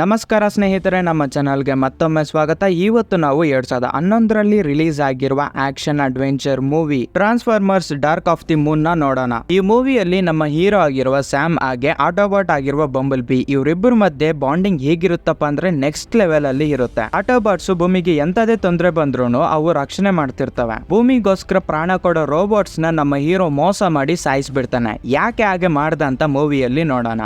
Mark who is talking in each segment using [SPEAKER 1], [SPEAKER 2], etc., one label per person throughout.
[SPEAKER 1] ನಮಸ್ಕಾರ ಸ್ನೇಹಿತರೆ, ನಮ್ಮ ಚಾನಲ್ಗೆ ಮತ್ತೊಮ್ಮೆ ಸ್ವಾಗತ. ಇವತ್ತು ನಾವು ಎರಡ್ ಸಾವಿರದ ಹನ್ನೊಂದರಲ್ಲಿ ರಿಲೀಸ್ ಆಗಿರುವ action adventure movie Transformers Dark of the ಮೂನ್ನ ನೋಡೋಣ. ಈ ಮೂವಿಯಲ್ಲಿ ನಮ್ಮ ಹೀರೋ ಆಗಿರುವ ಸ್ಯಾಮ್ ಹಾಗೆ ಆಟೋಬಾಟ್ ಆಗಿರುವ ಬಂಬಲ್ ಬಿ ಇವರಿಬ್ಬರ ಮಧ್ಯೆ ಬಾಂಡಿಂಗ್ ಹೇಗಿರುತ್ತಪ್ಪ ಅಂದ್ರೆ ನೆಕ್ಸ್ಟ್ ಲೆವೆಲ್ ಅಲ್ಲಿ ಇರುತ್ತೆ. ಆಟೋಬಾಟ್ಸ್ ಭೂಮಿಗೆ ಎಂತದೇ ತೊಂದರೆ ಬಂದ್ರು ಅವು ರಕ್ಷಣೆ ಮಾಡ್ತಿರ್ತವೆ. ಭೂಮಿಗೋಸ್ಕರ ಪ್ರಾಣ ಕೊಡೋ ರೋಬೋಟ್ಸ್ನ ನಮ್ಮ ಹೀರೋ ಮೋಸ ಮಾಡಿ ಸಾಯಿಸ್ಬಿಡ್ತಾನೆ. ಯಾಕೆ ಹಾಗೆ ಮಾಡ್ದ ಅಂತ ಮೂವಿಯಲ್ಲಿ ನೋಡೋಣ.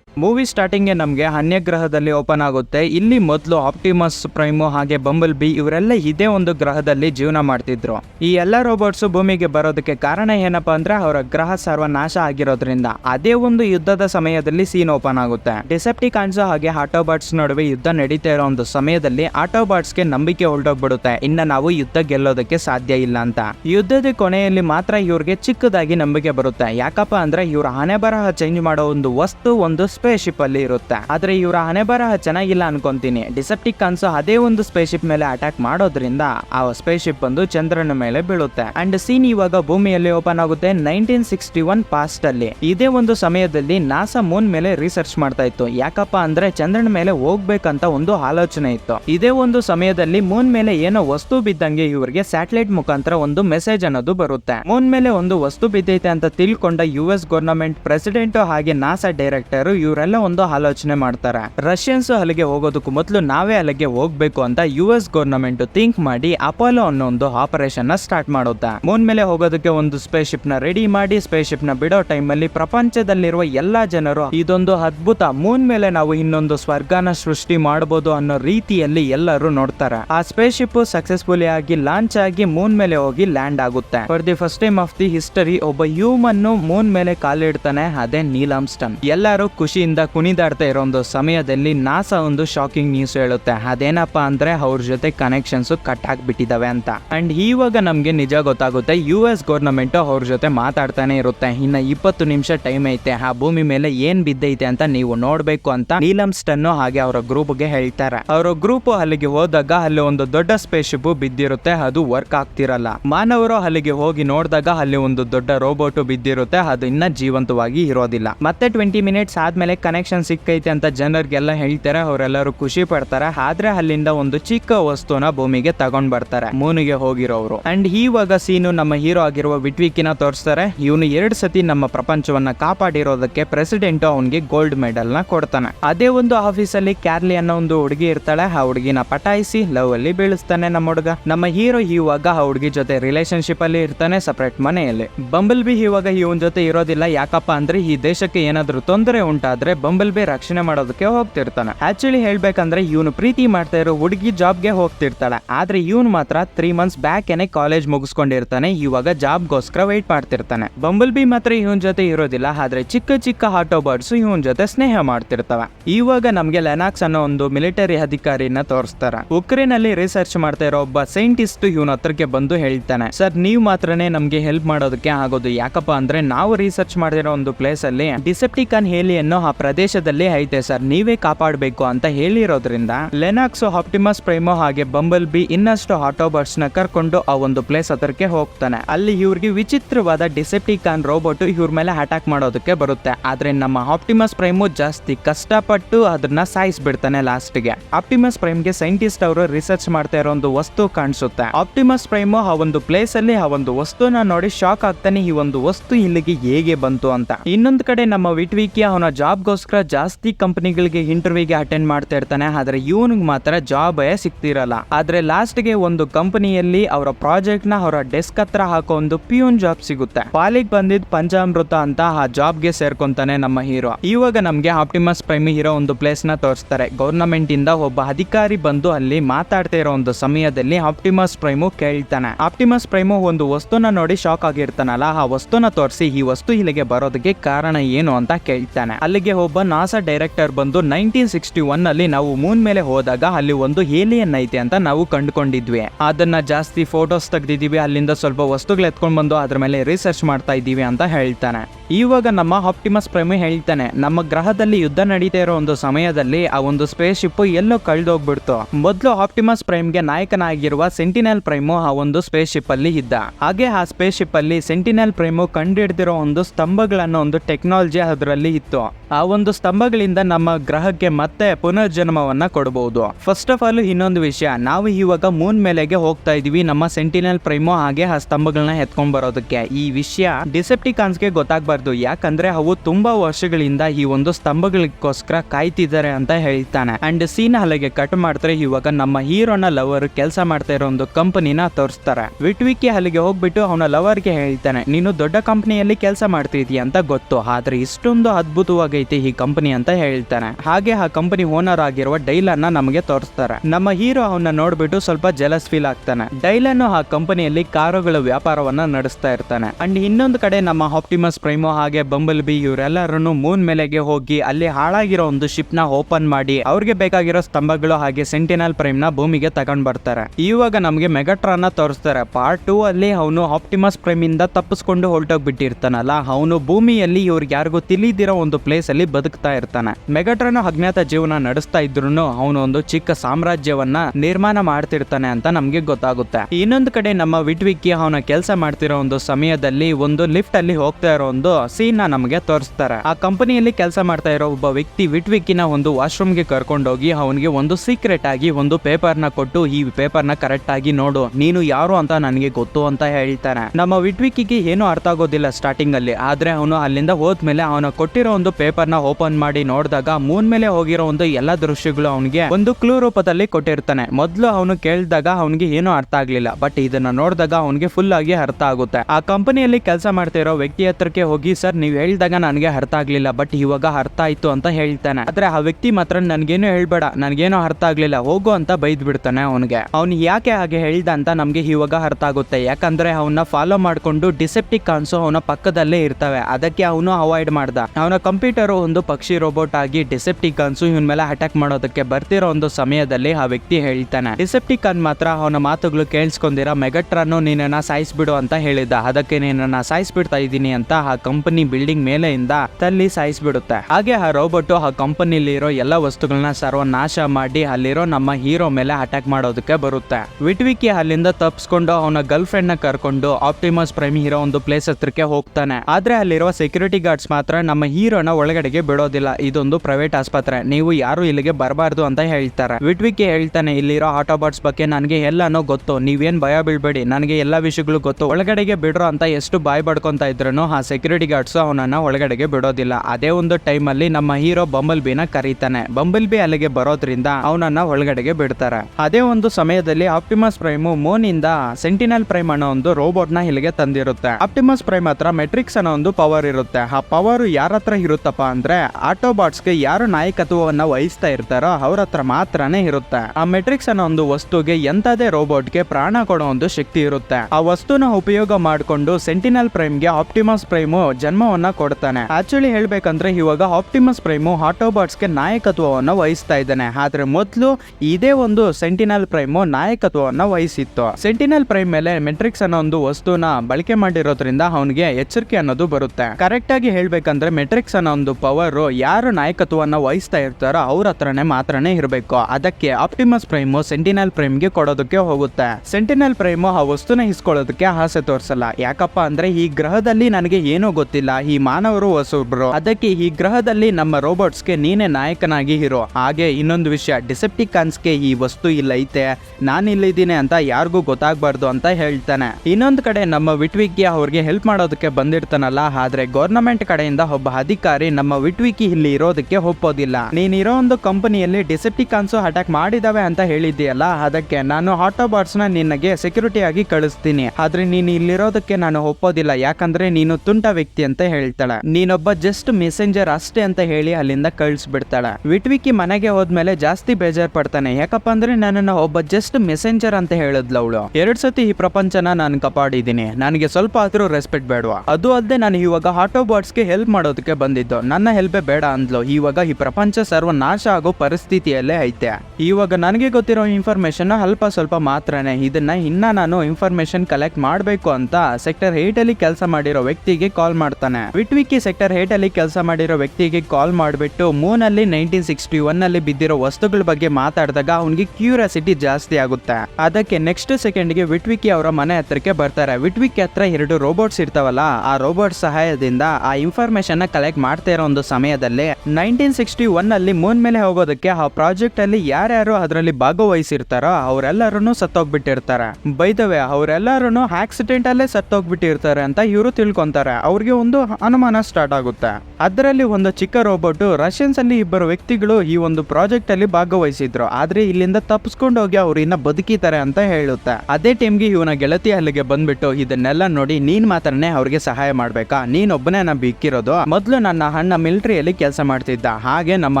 [SPEAKER 1] ಮೂವಿ ಸ್ಟಾರ್ಟಿಂಗ್ಗೆ ನಮಗೆ ಅನ್ಯ ಗ್ರಹದಲ್ಲಿ ಓಪನ್ ಆಗುತ್ತೆ. ಇಲ್ಲಿ ಮೊದಲು ಆಪ್ಟಿಮಸ್ ಪ್ರೈಮು ಹಾಗೆ ಬಂಬಲ್ ಬಿ ಇವರೆಲ್ಲ ಇದೇ ಒಂದು ಗ್ರಹದಲ್ಲಿ ಜೀವನ ಮಾಡ್ತಿದ್ರು. ಈ ಎಲ್ಲ ರೋಬೋಟ್ಸ್ ಭೂಮಿಗೆ ಬರೋದಕ್ಕೆ ಕಾರಣ ಏನಪ್ಪಾ ಅಂದ್ರೆ ಅವರ ಗ್ರಹ ಸರ್ವನಾಶ ಆಗಿರೋದ್ರಿಂದ. ಅದೇ ಒಂದು ಯುದ್ಧದ ಸಮಯದಲ್ಲಿ ಸೀನ್ ಓಪನ್ ಆಗುತ್ತೆ. ಡಿಸೆಪ್ಟಿಕಾನ್ಸ್ ಹಾಗೆ ಆಟೋಬಾಟ್ಸ್ ನಡುವೆ ಯುದ್ಧ ನಡೀತಾ ಇರೋ ಒಂದು ಸಮಯದಲ್ಲಿ ಆಟೋಬಾಟ್ಸ್ಗೆ ನಂಬಿಕೆ ಹೊರಟೋಗ್ಬಿಡುತ್ತೆ ಇನ್ನ ನಾವು ಯುದ್ಧ ಗೆಲ್ಲೋದಕ್ಕೆ ಸಾಧ್ಯ ಇಲ್ಲ ಅಂತ. ಯುದ್ಧದ ಕೊನೆಯಲ್ಲಿ ಮಾತ್ರ ಇವ್ರಿಗೆ ಚಿಕ್ಕದಾಗಿ ನಂಬಿಕೆ ಬರುತ್ತೆ. ಯಾಕಪ್ಪ ಅಂದ್ರೆ ಇವ್ರ ಹಣೆ ಬರಹ ಚೇಂಜ್ ಮಾಡೋ ಒಂದು ವಸ್ತು, ಒಂದು ಸ್ಪೇಸ್ಶಿಪ್ ಅಲ್ಲಿ ಇರುತ್ತೆ. ಆದ್ರೆ ಇವರ ಹಣೆ ಬರಹ ಚೆನ್ನಾಗಿಲ್ಲ ಅನ್ಕೊಂತೀನಿ. ಡಿಸೆಪ್ಟಿಕಾನ್ಸ್ ಅದೇ ಒಂದು ಸ್ಪೇಸ್ಶಿಪ್ ಮೇಲೆ ಅಟ್ಯಾಕ್ ಮಾಡೋದ್ರಿಂದ ಆ ಸ್ಪೇಸ್ಶಿಪ್ ಬಂದು ಚಂದ್ರನ ಮೇಲೆ ಬೀಳುತ್ತೆ. ಅಂಡ್ ಸೀನ್ ಇವಾಗ ಭೂಮಿಯಲ್ಲಿ ಓಪನ್ ಆಗುತ್ತೆ ನೈನ್ಟೀನ್ ಸಿಕ್ಸ್ಟಿ ಒನ್ ಪಾಸ್ಟ್ ಅಲ್ಲಿ. ಇದೇ ಒಂದು ಸಮಯದಲ್ಲಿ ನಾಸಾ ಮೂನ್ ಮೇಲೆ ರಿಸರ್ಚ್ ಮಾಡ್ತಾ ಇತ್ತು. ಯಾಕಪ್ಪ ಅಂದ್ರೆ ಚಂದ್ರನ ಮೇಲೆ ಹೋಗ್ಬೇಕಂತ ಒಂದು ಆಲೋಚನೆ ಇತ್ತು. ಇದೇ ಒಂದು ಸಮಯದಲ್ಲಿ ಮೂನ್ ಮೇಲೆ ಏನೋ ವಸ್ತು ಬಿದ್ದಂಗೆ ಇವರಿಗೆ ಸ್ಯಾಟಲೈಟ್ ಮುಖಾಂತರ ಒಂದು ಮೆಸೇಜ್ ಅನ್ನೋದು ಬರುತ್ತೆ. ಮೂನ್ ಮೇಲೆ ಒಂದು ವಸ್ತು ಬಿದ್ದೈತೆ ಅಂತ ತಿಳ್ಕೊಂಡ ಯು ಎಸ್ ಗವರ್ನಮೆಂಟ್ ಪ್ರೆಸಿಡೆಂಟ್ ಹಾಗೆ ನಾಸಾ ಡೈರೆಕ್ಟರ್ ಇವರೆಲ್ಲ ಒಂದು ಆಲೋಚನೆ ಮಾಡ್ತಾರೆ. ರಷ್ಯನ್ಸ್ ಅಲ್ಲಿಗೆ ಹೋಗೋದಕ್ಕೂ ಮೊದಲು ನಾವೇ ಅಲ್ಲಿಗೆ ಹೋಗ್ಬೇಕು ಅಂತ ಯು ಎಸ್ ಗವರ್ನಮೆಂಟ್ ಥಿಂಕ್ ಮಾಡಿ ಅಪೋಲೋ ಅನ್ನೋ ಒಂದು ಆಪರೇಷನ್ನ ಸ್ಟಾರ್ಟ್ ಮಾಡುತ್ತೆ. ಮೂನ್ ಮೇಲೆ ಹೋಗೋದಕ್ಕೆ ಒಂದು ಸ್ಪೇಸ್ ಶಿಪ್ನ ರೆಡಿ ಮಾಡಿ ಸ್ಪೇಸ್ ಶಿಪ್ನ ಬಿಡೋ ಟೈಮ್ ಅಲ್ಲಿ ಪ್ರಪಂಚದಲ್ಲಿರುವ ಎಲ್ಲಾ ಜನರು ಇದೊಂದು ಅದ್ಭುತ, ಮೂನ್ ಮೇಲೆ ನಾವು ಇನ್ನೊಂದು ಸ್ವರ್ಗನ ಸೃಷ್ಟಿ ಮಾಡಬಹುದು ಅನ್ನೋ ರೀತಿಯಲ್ಲಿ ಎಲ್ಲರೂ ನೋಡ್ತಾರೆ. ಆ ಸ್ಪೇಸ್ ಶಿಪ್ ಸಕ್ಸಸ್ಫುಲಿ ಆಗಿ ಲಾಂಚ್ ಆಗಿ ಮೂನ್ ಮೇಲೆ ಹೋಗಿ ಲ್ಯಾಂಡ್ ಆಗುತ್ತೆ. For the first time of the history ಒಬ್ಬ ಹ್ಯೂಮನ್ ಮೂನ್ ಮೇಲೆ ಕಾಲಿಡ್ತಾನೆ, ಅದೇ ನೀಲಾಮ್ಸ್ಟನ್ ಎಲ್ಲರೂ ಖುಷಿಯಿಂದ ಕುಣಿದಾಡ್ತಾ ಇರೋ ಒಂದು ಸಮಯದಲ್ಲಿ ನಾಸಾ ಒಂದು ಶಾಕಿಂಗ್ ನ್ಯೂಸ್ ಹೇಳುತ್ತೆ. ಅದೇನಪ್ಪ ಅಂದ್ರೆ ಅವ್ರ ಜೊತೆ ಕನೆಕ್ಷನ್ಸ್ ಕಟ್ ಆಗ್ಬಿಟ್ಟಿದಾವೆ ಅಂತ. ಅಂಡ್ ಇವಾಗ ನಮ್ಗೆ ನಿಜ ಗೊತ್ತಾಗುತ್ತೆ ಯು ಎಸ್ ಗೌರ್ನಮೆಂಟ್ ಅವ್ರ ಜೊತೆ ಮಾತಾಡ್ತಾನೆ ಇರುತ್ತೆ. ಇನ್ನ ಇಪ್ಪತ್ತು ನಿಮಿಷ ಟೈಮ್ ಐತೆ. ಆ ಭೂಮಿ ಮೇಲೆ ಏನ್ ಬಿದ್ದೈತೆ ಅಂತ ನೀವು ನೋಡ್ಬೇಕು ಅಂತ ನೀಲಮ್ಸ್ಟನ್ ಹಾಗೆ ಅವರ ಗ್ರೂಪ್ಗೆ ಹೇಳ್ತಾರೆ. ಅವರ ಗ್ರೂಪ್ ಅಲ್ಲಿಗೆ ಹೋದಾಗ ಅಲ್ಲಿ ಒಂದು ದೊಡ್ಡ ಸ್ಪೇಸ್ ಬಿದ್ದಿರುತ್ತೆ, ಅದು ವರ್ಕ್ ಆಗ್ತಿರಲ್ಲ. ಮಾನವರು ಅಲ್ಲಿಗೆ ಹೋಗಿ ನೋಡಿದಾಗ ಅಲ್ಲಿ ಒಂದು ದೊಡ್ಡ ರೋಬೋಟ್ ಬಿದ್ದಿರುತ್ತೆ, ಅದು ಇನ್ನ ಜೀವಂತವಾಗಿ ಇರೋದಿಲ್ಲ. ಮತ್ತೆ ಟ್ವೆಂಟಿ ಮಿನಿಟ್ಸ್ ಆದ್ಮೇಲೆ ಕನೆಕ್ಷನ್ ಸಿಕ್ಕೈತೆ ಅಂತ ಜನರಿಗೆಲ್ಲ ಹೇಳ್ತಾರೆ, ಅವರೆಲ್ಲರೂ ಖುಷಿ ಪಡ್ತಾರೆ. ಆದ್ರೆ ಅಲ್ಲಿಂದ ಒಂದು ಚಿಕ್ಕ ವಸ್ತುನ ಭೂಮಿಗೆ ತಗೊಂಡ್ ಬರ್ತಾರೆ, ಮೂನಿಗೆ ಹೋಗಿರೋರು ಅಂಡ್ ಈವಾಗ ಸೀನು ನಮ್ಮ ಹೀರೋ ಆಗಿರುವ ವಿಟ್ವಿಕಿನ ತೋರಿಸ್ತಾರೆ. ಇವನು ಎರಡ್ ಸತಿ ನಮ್ಮ ಪ್ರಪಂಚವನ್ನ ಕಾಪಾಡಿರೋದಕ್ಕೆ ಪ್ರೆಸಿಡೆಂಟ್ ಅವನಿಗೆ ಗೋಲ್ಡ್ ಮೆಡಲ್ನ ಕೊಡ್ತಾನೆ. ಅದೇ ಒಂದು ಆಫೀಸ್ ಅಲ್ಲಿ ಕ್ಯಾರ್ಲಿ ಅನ್ನೋ ಒಂದು ಹುಡುಗಿ ಇರ್ತಾಳೆ, ಆ ಹುಡುಗಿನ ಪಟಾಯಿಸಿ ಲವ್ ಅಲ್ಲಿ ಬೀಳಿಸ್ತಾನೆ ನಮ್ಮ ಹುಡುಗ. ನಮ್ಮ ಹೀರೋ ಇವಾಗ ಆ ಹುಡುಗಿ ಜೊತೆ ರಿಲೇಶನ್ಶಿಪ್ ಅಲ್ಲಿ ಇರ್ತಾನೆ ಸಪರೇಟ್ ಮನೆಯಲ್ಲಿ. ಬಂಬಲ್ ಬಿ ಇವಾಗ ಇವನ್ ಜೊತೆ ಇರೋದಿಲ್ಲ, ಯಾಕಪ್ಪ ಅಂದ್ರೆ ಈ ದೇಶಕ್ಕೆ ಏನಾದ್ರೂ ತೊಂದರೆ ಉಂಟಾದ್ರೆ ಬಂಬಲ್ ಬೇ ರಕ್ಷಣೆ ಮಾಡೋದಕ್ಕೆ ಹೋಗ್ತಿರ್ತಾನೆ. ಆಕ್ಚುಲಿ ಹೇಳ್ಬೇಕಂದ್ರೆ ಇವನು ಪ್ರೀತಿ ಮಾಡ್ತಾ ಇರೋ ಹುಡುಗಿ ಜಾಬ್ಗೆ ಹೋಗ್ತಿರ್ತಾಳೆ. ಆದ್ರೆ ಇವನು ಮಾತ್ರ ತ್ರೀ ಮಂತ್ಸ್ ಬ್ಯಾಕ್ ಏನೆ ಕಾಲೇಜ್ ಮುಗಿಸ್ಕೊಂಡಿರ್ತಾನೆ, ಇವಾಗ ಜಾಬ್ಗೋಸ್ಕರ ವೇಟ್ ಮಾಡ್ತಿರ್ತಾನೆ. ಬಂಬಲ್ ಬಿ ಮಾತ್ರ ಇವನ್ ಜೊತೆ ಇರೋದಿಲ್ಲ, ಆದ್ರೆ ಚಿಕ್ಕ ಚಿಕ್ಕ ಆಟೋಬರ್ಡ್ಸ್ ಇವನ್ ಜೊತೆ ಸ್ನೇಹ ಮಾಡ್ತಿರ್ತವೆ. ಇವಾಗ ನಮ್ಗೆ ಲೆನಾಕ್ಸ್ ಅನ್ನೋ ಒಂದು ಮಿಲಿಟರಿ ಅಧಿಕಾರಿನ ತೋರಿಸ್ತಾರೆ. ಉಕ್ರೇನ್ ಅಲ್ಲಿ ರಿಸರ್ಚ್ ಮಾಡ್ತಾ ಇರೋ ಒಬ್ಬ ಸೈಂಟಿಸ್ಟ್ ಇವನ ಹತ್ರಕ್ಕೆ ಬಂದು ಹೇಳ್ತಾನೆ, ಸರ್, ನೀವು ಮಾತ್ರನೇ ನಮ್ಗೆ ಹೆಲ್ಪ್ ಮಾಡೋದಕ್ಕೆ ಆಗೋದು. ಯಾಕಪ್ಪ ಅಂದ್ರೆ ನಾವು ರಿಸರ್ಚ್ ಮಾಡಿರೋ ಒಂದು ಪ್ಲೇಸ್ ಅಲ್ಲಿ ಡಿಸೆಪ್ಟಿಕನ್ ಹೇಳಿ ಅನ್ನೋ ಆ ಪ್ರದೇಶದಲ್ಲಿ ಐತೆ ಸರ್, ನೀವೇ ಕಾಪಾಡಬೇಕು ಅಂತ ಹೇಳಿರೋದ್ರಿಂದ ಲೆನಾಕ್ಸ್, ಆಪ್ಟಿಮಸ್, ಪ್ರೈಮೋ ಹಾಗೆ ಬಂಬಲ್ ಬಿ ಇನ್ನಷ್ಟು ಆಟೋಬರ್ಡ್ಸ್ನ ಕರ್ಕೊಂಡು ಆ ಒಂದು ಪ್ಲೇಸ್ ಹತ್ರಕ್ಕೆ ಹೋಗ್ತಾನೆ. ಅಲ್ಲಿ ಇವ್ರಿಗೆ ವಿಚಿತ್ರವಾದ ಡಿಸೆಪ್ಟಿಕಾನ್ ರೋಬೋಟ್ ಇವ್ರ ಮೇಲೆ ಅಟ್ಯಾಕ್ ಮಾಡೋದಕ್ಕೆ ಬರುತ್ತೆ. ಆದ್ರೆ ನಮ್ಮ ಆಪ್ಟಿಮಸ್, ಪ್ರೈಮು ಜಾಸ್ತಿ ಕಷ್ಟಪಟ್ಟು ಅದನ್ನ ಸಾಯಿಸ್ಬಿಡ್ತಾನೆ ಲಾಸ್ಟ್ಗೆ. ಆಪ್ಟಿಮಸ್, ಪ್ರೈಮ್ಗೆ ಸೈಂಟಿಸ್ಟ್ ಅವರು ರಿಸರ್ಚ್ ಮಾಡ್ತಾ ಇರೋ ಒಂದು ವಸ್ತು ಕಾಣಿಸುತ್ತೆ. ಆಪ್ಟಿಮಸ್, ಪ್ರೈಮು ಆ ಒಂದು ಪ್ಲೇಸ್ ಅಲ್ಲಿ ಆ ಒಂದು ವಸ್ತುನ ನೋಡಿ ಶಾಕ್ ಆಗ್ತಾನೆ ಈ ಒಂದು ವಸ್ತು ಇಲ್ಲಿಗೆ ಹೇಗೆ ಬಂತು ಅಂತ. ಇನ್ನೊಂದ್ ಕಡೆ ನಮ್ಮ ವಿಟ್ವಿಕಿ ಅವನ ಜಾಬ್ಗೋಸ್ಕರ ಜಾಸ್ತಿ ಕಂಪನಿಗಳಿಗೆ ಇಂಟರ್ವ್ಯೂಗೆ ಅಟೆಂಡ್ ಮಾಡ್ತಾ ಇರ್ತಾನೆ, ಆದ್ರೆ ಇವನಿಗೆ ಮಾತ್ರ ಜಾಬ್ ಸಿಗ್ತಿರಲ್ಲ. ಆದ್ರೆ ಲಾಸ್ಟ್ಗೆ ಒಂದು ಕಂಪನಿಯಲ್ಲಿ ಅವರ ಪ್ರಾಜೆಕ್ಟ್ನ ಅವರ ಡೆಸ್ಕ್ ಹತ್ರ ಹಾಕೋ ಒಂದು ಪಿಯೂನ್ ಜಾಬ್ ಸಿಗುತ್ತೆ. ಪಾಲಿಗ್ ಬಂದಿದ್ ಪಂಚಾಮೃತ ಅಂತ ಆ ಜಾಬ್ಗೆ ಸೇರ್ಕೊಂತಾನೆ ನಮ್ಮ ಹೀರೋ. ಇವಾಗ ನಮ್ಗೆ ಆಪ್ಟಿಮಸ್ ಪ್ರೈಮಿ ಹೀರೋ ಒಂದು ಪ್ಲೇಸ್ನ ತೋರಿಸ್ತಾರೆ. ಗವರ್ನಮೆಂಟ್ ಇಂದ ಒಬ್ಬ ಅಧಿಕಾರಿ ಬಂದು ಅಲ್ಲಿ ಮಾತಾಡ್ತಾ ಇರೋ ಒಂದು ಸಮಯದಲ್ಲಿ ಆಪ್ಟಿಮಸ್ ಪ್ರೈಮು ಕೇಳ್ತಾನೆ. ಆಪ್ಟಿಮಸ್ ಪ್ರೈಮು ಒಂದು ವಸ್ತುನ ನೋಡಿ ಶಾಕ್ ಆಗಿರ್ತಾನಲ್ಲ, ಆ ವಸ್ತುನ ತೋರಿಸಿ ಈ ವಸ್ತು ಇಲ್ಲಿಗೆ ಬರೋದಕ್ಕೆ ಕಾರಣ ಏನು ಅಂತ ಕೇಳ್ತಾನೆ. ಅಲ್ಲಿಗೆ ಒಬ್ಬ ನಾಸಾ ಡೈರೆಕ್ಟರ್ ಬಂದು ನೈನ್ಟೀನ್ ಸಿಕ್ಸ್ಟಿ ಒನ್ ಅಲ್ಲಿ ನಾವು ಮೂನ್ ಮೇಲೆ ಹೋದಾಗ ಅಲ್ಲಿ ಒಂದು ಏಲಿಯನ್ ಐತೆ ಅಂತ ನಾವು ಕಂಡುಕೊಂಡಿದ್ವಿ. ಅದನ್ನ ಜಾಸ್ತಿ ಫೋಟೋಸ್ ತೆಗ್ದಿದೀವಿ ಅಲ್ಲಿಂದ ಸ್ವಲ್ಪ ವಸ್ತುಗಳು ಎತ್ಕೊಂಡು ಬಂದು ಅದ್ರ ಮೇಲೆ ರಿಸರ್ಚ್ ಮಾಡ್ತಾ ಇದ್ದೀವಿ ಅಂತ ಹೇಳ್ತಾನೆ. ಇವಾಗ ನಮ್ಮ ಆಪ್ಟಿಮಸ್ ಪ್ರೈಮ್ ಹೇಳ್ತಾನೆ, ನಮ್ಮ ಗ್ರಹದಲ್ಲಿ ಯುದ್ಧ ನಡೀತಾ ಇರೋ ಒಂದು ಸಮಯದಲ್ಲಿ ಆ ಒಂದು ಸ್ಪೇಸ್ ಶಿಪ್ ಎಲ್ಲೋ ಕಳೆದೋಗ್ಬಿಡ್ತು. ಮೊದಲು ಆಪ್ಟಿಮಸ್ ಪ್ರೈಮ್ಗೆ ನಾಯಕನಾಗಿರುವ ಸೆಂಟಿನಲ್ ಪ್ರೈಮು ಆ ಒಂದು ಸ್ಪೇಸ್ ಶಿಪ್ ಅಲ್ಲಿ ಇದ್ದ. ಹಾಗೆ ಆ ಸ್ಪೇಸ್ ಶಿಪ್ ಅಲ್ಲಿ ಸೆಂಟಿನಲ್ ಪ್ರೈಮು ಕಂಡುಹಿಡಿದಿರೋ ಒಂದು ಸ್ತಂಭಗಳನ್ನ ಒಂದು ಟೆಕ್ನಾಲಜಿ ಅದರಲ್ಲಿ ಇತ್ತು. ಆ ಒಂದು ಸ್ತಂಭಗಳಿಂದ ನಮ್ಮ ಗ್ರಹಕ್ಕೆ ಮತ್ತೆ ಪುನರ್ಜನ್ಮವನ್ನ ಕೊಡಬಹುದು ಫಸ್ಟ್ ಆಫ್ ಆಲ್ ಇನ್ನೊಂದು ವಿಷಯ, ನಾವು ಇವಾಗ ಮೂನ್ ಮೇಲೆಗೆ ಹೋಗ್ತಾ ಇದೀವಿ ನಮ್ಮ ಸೆಂಟಿನಲ್ ಪ್ರೈಮು ಹಾಗೆ ಆ ಸ್ತಂಭಗಳನ್ನ ಎತ್ಕೊಂಡ್ ಬರೋದಕ್ಕೆ. ಈ ವಿಷಯ ಡಿಸೆಪ್ಟಿಕಾನ್ಸ್ಗೆ ಗೊತ್ತಾಗಬಾರ್ದು. ಯಾಕಂದ್ರೆ ಅವು ತುಂಬಾ ವರ್ಷಗಳಿಂದ ಈ ಒಂದು ಸ್ತಂಭಗಳಿಗೋಸ್ಕರ ಕಾಯ್ತಿದ್ದಾರೆ ಅಂತ ಹೇಳ್ತಾನೆ. ಅಂಡ್ ಸೀನ್ ಅಲ್ಲಿಗೆ ಕಟ್ ಮಾಡ್ತಾರೆ. ಇವಾಗ ನಮ್ಮ ಹೀರೋನ ಲವರ್ ಕೆಲಸ ಮಾಡ್ತಾ ಇರೋ ಒಂದು ಕಂಪನಿನ ತೋರಿಸ್ತಾರೆ. ವಿಟ್ವಿಕಿ ಅಲ್ಲಿಗೆ ಹೋಗ್ಬಿಟ್ಟು ಅವನ ಲವರ್ಗೆ ಹೇಳ್ತಾನೆ, ನೀನು ದೊಡ್ಡ ಕಂಪನಿಯಲ್ಲಿ ಕೆಲಸ ಮಾಡ್ತಿದೀಯ? ಅಂತ ಗೊತ್ತು. ಆದ್ರೆ ಇಷ್ಟೊಂದು ಅದ್ಭುತವಾಗೈತಿ ಈ ಕಂಪನಿ ಅಂತ ಹೇಳ್ತಾನೆ. ಹಾಗೆ ಆ ಕಂಪನಿ ಓನರ್ ಆಗಿರುವ ಡೈಲನ್ನ ನಮಗೆ ತೋರಿಸ್ತಾರೆ. ನಮ್ಮ ಹೀರೋ ಅವನ್ನ ನೋಡ್ಬಿಟ್ಟು ಸ್ವಲ್ಪ ಜಲಸ್ ಫೀಲ್ ಆಗ್ತಾನೆ. ಡೈಲನ್ನು ಆ ಕಂಪನಿಯಲ್ಲಿ ಕಾರುಗಳ ವ್ಯಾಪಾರವನ್ನ ನಡೆಸ್ತಾ ಇರ್ತಾನೆ. ಅಂಡ್ ಇನ್ನೊಂದು ಕಡೆ ನಮ್ಮ ಆಪ್ಟಿಮಸ್ ಪ್ರೈಮೋ ಹಾಗೆ ಬಂಬಲ್ ಬಿ ಇವರೆಲ್ಲರನ್ನು ಮೂನ್ ಮೇಲೆಗೆ ಹೋಗಿ ಅಲ್ಲಿ ಹಾಳಾಗಿರೋ ಒಂದು ಶಿಪ್ನ ಓಪನ್ ಮಾಡಿ ಅವ್ರಿಗೆ ಬೇಕಾಗಿರೋ ಸ್ತಂಭಗಳು ಹಾಗೆ ಸೆಂಟಿನಲ್ ಪ್ರೈಮ್ನ ಭೂಮಿಗೆ ತಗೊಂಡ್ ಬರ್ತಾರೆ. ಇವಾಗ ನಮಗೆ ಮೆಗಾಟ್ರಾನ್ ತೋರಿಸ್ತಾರೆ. ಪಾರ್ಟ್ ಟೂ ಅಲ್ಲಿ ಅವನು ಆಪ್ಟಿಮಸ್ ಪ್ರೈಮ್ ಇಂದ ತಪ್ಪಿಸ್ಕೊಂಡು ಹೊರಟೋಗ್ಬಿಟ್ಟಿರ್ತಾನಲ್ಲ, ಅವನು ಭೂಮಿಯಲ್ಲಿ ಇವ್ರಿಗೆ ಯಾರಿಗೂ ತಿಳಿದಿರೋ ಒಂದು ಪ್ಲೇಸ್ ಅಲ್ಲಿ ಬದುಕ್ತಾ ಇರ್ತಾನೆ. ಮೆಗಾಟ್ರಾನ್ ಅಜ್ಞಾತ ಜೀವನ ನಡೆಸ್ತಾ ಇದ್ರು ಅವನು ಒಂದು ಚಿಕ್ಕ ಸಾಮ್ರಾಜ್ಯವನ್ನ ನಿರ್ಮಾಣ ಮಾಡ್ತಿರ್ತಾನೆ ಅಂತ ನಮ್ಗೆ ಗೊತ್ತಾಗುತ್ತೆ. ಇನ್ನೊಂದು ಕಡೆ ನಮ್ಮ ವಿಟ್ವಿಕ್ಕಿ ಅವನ ಕೆಲಸ ಮಾಡ್ತಿರೋ ಒಂದು ಸಮಯದಲ್ಲಿ ಒಂದು ಲಿಫ್ಟ್ ಅಲ್ಲಿ ಹೋಗ್ತಾ ಇರೋ ಒಂದು ಸೀನ್ನ ನಮಗೆ ತೋರಿಸ್ತಾರೆ. ಆ ಕಂಪನಿಯಲ್ಲಿ ಕೆಲಸ ಮಾಡ್ತಾ ಇರೋ ಒಬ್ಬ ವ್ಯಕ್ತಿ ವಿಟ್ವಿಕ್ಕಿನ ಒಂದು ವಾಶ್ರೂಮ್ಗೆ ಕರ್ಕೊಂಡೋಗಿ ಅವನಿಗೆ ಒಂದು ಸೀಕ್ರೆಟ್ ಆಗಿ ಒಂದು ಪೇಪರ್ನ ಕೊಟ್ಟು ಈ ಪೇಪರ್ನ ಕರೆಕ್ಟ್ ಆಗಿ ನೋಡು, ನೀನು ಯಾರು ಅಂತ ನನಗೆ ಗೊತ್ತು ಅಂತ ಹೇಳ್ತಾನೆ ನಮ್ಮ ವಿಟ್ವಿಕ್ಕಿಗೆ ಏನು ಅರ್ಥ ಆಗೋದಿಲ್ಲ ಸ್ಟಾರ್ಟಿಂಗ್ ಅಲ್ಲಿ, ಆದ್ರೆ ಅವನು ಅಲ್ಲಿಂದ ಹೋದ್ಮೇಲೆ ಅವನ ಕೊಟ್ಟಿರೋ ಒಂದು ಪೇಪರ್ನ ಓಪನ್ ಮಾಡಿ ನೋಡಿದಾಗ ಮೂನ್ ಮೇಲೆ ಹೋಗಿರೋ ಒಂದು ಎಲ್ಲಾ ದೃಶ್ಯಗಳು ಅವನಿಗೆ ಒಂದು ಕ್ಲೂ ರೂಪದಲ್ಲಿ ಕೊಟ್ಟಿರ್ತಾನೆ. ಮೊದಲು ಅವನು ಕೇಳಿದಾಗ ಅವನಿಗೆ ಏನು ಅರ್ಥ ಆಗ್ಲಿಲ್ಲ ಬಟ್ ಇದನ್ನ ನೋಡಿದಾಗ ಅವನಿಗೆ ಫುಲ್ ಆಗಿ ಅರ್ಥ ಆಗುತ್ತೆ. ಆ ಕಂಪನಿಯಲ್ಲಿ ಕೆಲಸ ಮಾಡ್ತಾ ಇರೋ ವ್ಯಕ್ತಿ ಹತ್ರಕ್ಕೆ ಹೋಗಿ ಸರ್, ನೀವು ಹೇಳಿದಾಗ ನನಗೆ ಅರ್ಥ ಆಗ್ಲಿಲ್ಲ, ಬಟ್ ಇವಾಗ ಅರ್ಥ ಆಯ್ತು ಅಂತ ಹೇಳ್ತಾನೆ. ಆದ್ರೆ ಆ ವ್ಯಕ್ತಿ ಮಾತ್ರ ನನಗೇನು ಹೇಳ್ಬೇಡ, ನನ್ಗೇನು ಅರ್ಥ ಆಗ್ಲಿಲ್ಲ, ಹೋಗು ಅಂತ ಬೈದ್ ಬಿಡ್ತಾನೆ ಅವನಿಗೆ. ಅವ್ನು ಯಾಕೆ ಹಾಗೆ ಹೇಳ್ದ ಅಂತ ನಮ್ಗೆ ಇವಾಗ ಅರ್ಥ ಆಗುತ್ತೆ. ಯಾಕಂದ್ರೆ ಅವನ್ನ ಫಾಲೋ ಮಾಡ್ಕೊಂಡು ಡಿಸೆಪ್ಟಿಕ್ ಕಾನ್ಸು ಅವನ ಪಕ್ಕದಲ್ಲೇ ಇರ್ತವೆ. ಅದಕ್ಕೆ ಅವನು ಅವಾಯ್ಡ್ ಮಾಡ್ದ. ಅವನ ಕಂಪ್ಯೂಟರ್ ಒಂದು ಪಕ್ಷಿ ರೋಬೋಟ್ ಆಗಿ ಡಿಸೆಪ್ಟಿಕ್ ಕಾನ್ಸು ಇವನ್ ಮೇಲೆ ಅಟ್ಯಾಕ್ ಮಾಡೋದಕ್ಕೆ ಬರ್ತಿರೋ ಒಂದು ಸಮಯದಲ್ಲಿ ಆ ವ್ಯಕ್ತಿ ಹೇಳ್ತಾನೆ. ಡಿಸೆಪ್ಟಿಕ್ ಕಾನ್ ಮಾತ್ರ ಅವನ ಮಾತುಗಳು ಕೇಳಿಸ್ಕೊಂಡಿರ ಮೆಗಟ್ರನ್ನು ನೀನನ್ನ ಸಾಯಿಸ್ಬಿಡು ಅಂತ ಹೇಳಿದ ಅದಕ್ಕೆ ನೀನನ್ನ ಸಾಯಿಸ್ಬಿಡ್ತಾ ಇದ್ದೀನಿ ಅಂತ ಆ ಕಂಪನಿ ಬಿಲ್ಡಿಂಗ್ ಮೇಲೆಯಿಂದ ತಲ್ಲಿ ಸಾಯಿಸ್ಬಿಡುತ್ತೆ. ಹಾಗೆ ಆ ರೋಬೋಟ್ ಆ ಕಂಪನಿಲಿ ಇರೋ ಎಲ್ಲ ವಸ್ತುಗಳನ್ನ ಸರ್ವನಾಶ ಮಾಡಿ ಅಲ್ಲಿರೋ ನಮ್ಮ ಹೀರೋ ಮೇಲೆ ಅಟ್ಯಾಕ್ ಮಾಡೋದಕ್ಕೆ ಬರುತ್ತೆ. ವಿಟ್ವಿಕಿ ಅಲ್ಲಿಂದ ತಪ್ಪಿಸ್ಕೊಂಡು ಅವನ ಗರ್ಲ್ ಫ್ರೆಂಡ್ನ ಕರ್ಕೊಂಡು ಆಪ್ಟಿಮಸ್ ಪ್ರೈಮ್ ಹೀರೋ ಒಂದು ಪ್ಲೇಸ್ ಹತ್ರಕ್ಕೆ ಹೋಗ್ತಾನೆ. ಆದ್ರೆ ಅಲ್ಲಿರುವ ಸೆಕ್ಯೂರಿಟಿ ಗಾರ್ಡ್ಸ್ ಮಾತ್ರ ನಮ್ಮ ಹೀರೋನ ಒಳಗಡೆಗೆ ಬಿಡೋದಿಲ್ಲ. ಇದೊಂದು ಪ್ರೈವೇಟ್ ಆಸ್ಪತ್ರೆ. ನೀವು ಯಾರು ಇಲ್ಲಿಗೆ ಬರಬಾರ್ದು ಅಂತ ಹೇಳ್ತಾರೆ. ವಿಟ್ವಿಕಿ ಹೇಳ್ತಾನೆ, ಇಲ್ಲಿರೋ ಆಟೋಬಾಟ್ಸ್ ಬಗ್ಗೆ ನನಗೆ ಎಲ್ಲಾನು ಗೊತ್ತು. ನೀವೇನ್ ಭಯ ಬೀಳ್ಬೇಡಿ. ನನಗೆ ಎಲ್ಲಾ ವಿಷಯಗಳು ಗೊತ್ತು. ಒಳಗಡೆಗೆ ಬಿಡ್ರೋ ಅಂತ ಎಷ್ಟು ಬಾಯ್ ಬಡ್ಕೊಂತ ಇದ್ರು ಆ ಸೆಕ್ಯೂರಿಟಿ ಗಾರ್ಡ್ಸ್ ಅವನನ್ನ ಒಳಗಡೆಗೆ ಬಿಡೋದಿಲ್ಲ. ಅದೇ ಒಂದು ಟೈಮ್ ಅಲ್ಲಿ ನಮ್ಮ ಹೀರೋ ಬಂಬಲ್ ಬಿನ ಕರೀತಾನೆ. ಬಂಬಲ್ ಬಿ ಅಲ್ಲಿಗೆ ಬರೋದ್ರಿಂದ ಅವನನ್ನ ಒಳಗಡೆಗೆ ಬಿಡ್ತಾರೆ. ಅದೇ ಒಂದು ಸಮಯದಲ್ಲಿ ಆಪ್ಟಿಮಸ್ ಪ್ರೈಮ್ ಮೂನ್ ಇಂದ ಸೆಂಟಿನಲ್ ಪ್ರೈಮ್ ಅನ್ನೋ ಒಂದು ರೋಬೋಟ್ನ ಇಲ್ಲಿಗೆ ತಂದಿರುತ್ತೆ. ಆಪ್ಟಿಮಸ್ ಪ್ರೈಮ್ ಹತ್ರ ಮೆಟ್ರಿಕ್ಸ್ ಅನ್ನೋ ಒಂದು ಪವರ್ ಇರುತ್ತೆ. ಆ ಪವರ್ ಯಾರ ಹತ್ರ ಇರುತ್ತಪ್ಪ ಅಂದ್ರೆ ಆಟೋಬಾಟ್ಸ್ಗೆ ಯಾರು ನಾಯಕತ್ವವನ್ನ ವಹಿಸ್ತಾ ಇರ್ತಾರೋ ಅವ್ರ ಹತ್ರ ಮಾತ್ರನೇ ಇರುತ್ತೆ. ಆ ಮೆಟ್ರಿಕ್ಸ್ ಅನ್ನೋ ಒಂದು ವಸ್ತುಗೆ ಎಂತದೇ ರೋಬೋಟ್ಗೆ ಪ್ರಾಣ ಕೊಡೋ ಒಂದು ಶಕ್ತಿ ಇರುತ್ತೆ. ಆ ವಸ್ತುನ ಉಪಯೋಗ ಮಾಡಿಕೊಂಡು ಸೆಂಟಿನಲ್ ಪ್ರೈಮ್ಗೆ ಆಪ್ಟಿಮಸ್ ಪ್ರೈಮು ಜನ್ಮವನ್ನ ಕೊಡ್ತಾನೆ. ಆಕ್ಚುಲಿ ಹೇಳ್ಬೇಕಂದ್ರೆ ಇವಾಗ ಆಪ್ಟಿಮಸ್ ಪ್ರೈಮು ಆಟೋಬಾಟ್ಸ್ಗೆ ನಾಯಕತ್ವವನ್ನ ವಹಿಸ್ತಾ ಇದ್ದಾನೆ. ಆದ್ರೆ ಮೊದಲು ಇದೇ ಒಂದು ಸೆಂಟಿನಲ್ ಪ್ರೈಮು ನಾಯಕತ್ವವನ್ನ ವಹಿಸಿತ್ತು. ಸೆಂಟಿನಲ್ ಪ್ರೈಮ್ ಮೇಲೆ ಮೆಟ್ರಿಕ್ಸ್ ಅನ್ನೋ ಒಂದು ವಸ್ತುನ ಬಳಕೆ ಮಾಡಿರೋದ್ರಿಂದ ಅವನಿಗೆ ಎಚ್ಚರಿಕೆ ಅನ್ನೋದು ಬರುತ್ತೆ. ಕರೆಕ್ಟ್ ಆಗಿ ಹೇಳ್ಬೇಕಂದ್ರೆ ಮೆಟ್ರಿಕ್ಸ್ ಅನ್ನೋ ಒಂದು ಪವರ್ ಯಾರು ನಾಯಕತ್ವವನ್ನ ವಹಿಸ್ತಾ ಇರ್ತಾರೋ ಅವ್ರ ಹತ್ರನೇ ಮಾತ್ರನೇ ಇರಬೇಕು. ಅದಕ್ಕೆ ಆಪ್ಟಿಮಸ್ ಪ್ರೈಮು ಸೆಂಟಿನಲ್ ಪ್ರೈಮ್ಗೆ ಕೊಡೋದಕ್ಕೆ ಹೋಗುತ್ತೆ. ಸೆಂಟಿನಲ್ ಪ್ರೈಮು ಆ ವಸ್ತುನ ಇಸ್ಕೊಳ್ಳೋದಕ್ಕೆ ಆಸೆ ತೋರಿಸಲ್ಲ. ಯಾಕಪ್ಪ ಅಂದ್ರೆ ಈ ಗ್ರಹದಲ್ಲಿ ನನಗೆ ಏನೂ ಗೊತ್ತಿಲ್ಲ. ಈ ಮಾನವರು ಹೊಸಬ್ರು. ಅದಕ್ಕೆ ಈ ಗ್ರಹದಲ್ಲಿ ನಮ್ಮ ರೋಬೋಟ್ಸ್ಗೆ ನೀನೇ ನಾಯಕನಾಗಿ ಇರೋ. ಹಾಗೆ ಇನ್ನೊಂದು ವಿಷಯ, ಡಿಸೆಪ್ಟಿಕಾನ್ಸ್ಗೆ ಈ ವಸ್ತು ಇಲ್ಲ ಐತೆ. ನಾನು ಇಲ್ಲಿದ್ದೀನಿ ಅಂತ ಯಾರಿಗೂ ಗೊತ್ತಾಗ್ಬಾರ್ದು ಅಂತ ಹೇಳ್ತಾನೆ. ಇನ್ನೊಂದು ಕಡೆ ನಮ್ಮ ವಿಟ್ವಿಕಿ ಅವ್ರಿಗೆ ಹೆಲ್ಪ್ ಮಾಡೋದಕ್ಕೆ ಬಂದಿರ್ತಾನಲ್ಲ, ಆದ್ರೆ ಗೌರ್ನಮೆಂಟ್ ಕಡೆಯಿಂದ ಒಬ್ಬ ಅಧಿಕಾರಿ ನಮ್ಮ ವಿಟ್ವಿಕಿ ಇಲ್ಲಿ ಇರೋದಕ್ಕೆ ಒಪ್ಪೋದಿಲ್ಲ. ನೀನಿರೋ ಒಂದು ಕಂಪನಿಯಲ್ಲಿ ಡಿಸೆಪ್ಟಿಕಾನ್ಸ್ ಅಟ್ಯಾಕ್ ಮಾಡಿದಾವೆ ಅಂತ ಹೇಳಿದ್ದೀಯಲ್ಲ, ಅದಕ್ಕೆ ನಾನು ಆಟೋಬಾಟ್ಸ್ನ ನಿನಗೆ ಸೆಕ್ಯೂರಿಟಿ ಆಗಿ ಕಳಿಸ್ತೀನಿ. ಆದ್ರೆ ನೀನು ಇಲ್ಲಿರೋದಕ್ಕೆ ನಾನು ಒಪ್ಪೋದಿಲ್ಲ. ಯಾಕಂದ್ರೆ ನೀನು ತುಂಟ ಅಂತ ಹೇಳ್ತಾಳೆ. ನೀನೊಬ್ಬ ಜಸ್ಟ್ ಮೆಸೆಂಜರ್ ಅಷ್ಟೇ ಅಂತ ಹೇಳಿ ಅಲ್ಲಿಂದ ಕಳಿಸ್ಬಿಡ್ತಾಳೆ. ವಿಟ್ವಿಕಿ ಮನೆಗೆ ಹೋದ್ಮೇಲೆ ಜಾಸ್ತಿ ಬೇಜಾರ್ ಪಡ್ತಾನೆ. ಯಾಕಪ್ಪ ಅಂದ್ರೆ ನನ್ನನ್ನ ಒಬ್ಬ ಜಸ್ಟ್ ಮೆಸೆಂಜರ್ ಅಂತ ಹೇಳಿದ್ಲು ಅವಳು. ಎರಡ್ ಸತಿ ಈ ಪ್ರಪಂಚನ ನಾನು ಕಾಪಾಡಿದ್ದೀನಿ. ನನಗೆ ಸ್ವಲ್ಪ ಆದ್ರೂ ರೆಸ್ಪೆಕ್ಟ್ ಬೇಡವಾ. ಅದು ಅಲ್ಲದೆ ನಾನು ಇವಾಗ ಆಟೋಬಾಟ್ಸ್ಗೆ ಹೆಲ್ಪ್ ಮಾಡೋದಕ್ಕೆ ಬಂದಿದ್ದು. ನನ್ನ ಹೆಲ್ಪ್ ಬೇಡ ಅಂದ್ಲು. ಇವಾಗ ಈ ಪ್ರಪಂಚ ಸರ್ವ ನಾಶ ಆಗೋ ಪರಿಸ್ಥಿತಿಯಲ್ಲೇ ಐತೆ. ಇವಾಗ ನನಗೆ ಗೊತ್ತಿರೋ ಇನ್ಫಾರ್ಮೇಶನ್ ಅಲ್ಪ ಸ್ವಲ್ಪ ಮಾತ್ರನೇ. ಇದನ್ನ ಇನ್ನ ನಾನು ಇನ್ಫಾರ್ಮೇಶನ್ ಕಲೆಕ್ಟ್ ಮಾಡಬೇಕು ಅಂತ ಸೆಕ್ಟರ್ ಏಟ್ ಅಲ್ಲಿ ಕೆಲಸ ಮಾಡಿರೋ ವ್ಯಕ್ತಿಗೆ ಕಾಲ್ ಮಾಡ್ತಾನೆ. ವಿಟ್ವಿಕಿ ಸೆಕ್ಟರ್ ಏಟ್ ಅಲ್ಲಿ ಕೆಲಸ ಮಾಡಿರೋ ವ್ಯಕ್ತಿಗೆ ಕಾಲ್ ಮಾಡಿಬಿಟ್ಟು ಮೂನ್ ಅಲ್ಲಿ ನೈನ್ಟೀನ್ ಸಿಕ್ಸ್ಟಿ ಒನ್ ಅಲ್ಲಿ ಬಿದ್ದಿರೋ ವಸ್ತುಗಳ ಬಗ್ಗೆ ಮಾತಾಡಿದಾಗ ಅವನಿಗೆ ಕ್ಯೂರಿಯಾಸಿಟಿ ಜಾಸ್ತಿ ಆಗುತ್ತೆ. ಅದಕ್ಕೆ ನೆಕ್ಸ್ಟ್ ಸೆಕೆಂಡ್ಗೆ ವಿಟ್ವಿಕಿ ಅವರ ಮನೆ ಹತ್ರಕ್ಕೆ ಬರ್ತಾರೆ. ವಿಟ್ವಿಕಿ ಹತ್ರ ಎರಡು ರೋಬೋಟ್ಸ್ ಇರ್ತಾವಲ್ಲ, ಆ ರೋಬೋಟ್ ಸಹಾಯದಿಂದ ಆ ಇನ್ಫಾರ್ಮೇಶನ್ ಕಲೆಕ್ಟ್ ಮಾಡ್ತಾ ಇರೋ ಒಂದು ಸಮಯದಲ್ಲಿ ನೈನ್ಟೀನ್ ಸಿಕ್ಸ್ಟಿ ಒನ್ ಅಲ್ಲಿ ಮೂನ್ ಮೇಲೆ ಹೋಗೋದಕ್ಕೆ ಆ ಪ್ರಾಜೆಕ್ಟ್ ಅಲ್ಲಿ ಯಾರ್ಯಾರು ಅದರಲ್ಲಿ ಭಾಗವಹಿಸಿರ್ತಾರೋ ಅವರೆಲ್ಲರೂ ಸತ್ತೋಗ್ಬಿಟ್ಟಿರ್ತಾರೆ. ಬೈದವೆ ಅವರೆಲ್ಲರೂ ಆಕ್ಸಿಡೆಂಟ್ ಅಲ್ಲೇ ಸತ್ತೋಗ್ಬಿಟ್ಟಿರ್ತಾರೆ ಅಂತ ಇವರು ತಿಳ್ಕೊಂತಾರೆ. ಅವ್ರಿಗೆ ಒಂದು ಅನುಮಾನ ಸ್ಟಾರ್ಟ್ ಆಗುತ್ತೆ. ಅದರಲ್ಲಿ ಒಂದು ಚಿಕ್ಕ ರೋಬೋಟ್ ರಷ್ಯನ್ಸ್ ಅಲ್ಲಿ ಇಬ್ಬರು ವ್ಯಕ್ತಿಗಳು ಈ ಒಂದು ಪ್ರಾಜೆಕ್ಟ್ ಅಲ್ಲಿ ಭಾಗವಹಿಸಿದ್ರು. ಆದ್ರೆ ಇಲ್ಲಿಂದ ತಪ್ಪಿಸ್ಕೊಂಡು ಹೋಗಿ ಅವ್ರು ಇನ್ನ ಬದುಕಿದ್ದಾರೆ ಅಂತ ಹೇಳುತ್ತೆ. ಅದೇ ಟೈಮ್ಗೆ ಇವನ ಗೆಳತಿ ಅಲ್ಲಿಗೆ ಬಂದ್ಬಿಟ್ಟು, ಇದನ್ನೆಲ್ಲ ನೋಡಿ ನೀನ್ ಮಾತ್ರನೇ ಅವ್ರಿಗೆ ಸಹಾಯ ಮಾಡ್ಬೇಕಾ? ನೀನ್ ಒಬ್ಬನೇ ನಾ ಬಿಕ್ಕಿರೋದು ಮೊದ್ಲು ನನ್ನ ಅಣ್ಣ ಮಿಲಿಟರಿಯಲ್ಲಿ ಕೆಲಸ ಮಾಡ್ತಿದ್ದ. ಹಾಗೆ ನಮ್ಮ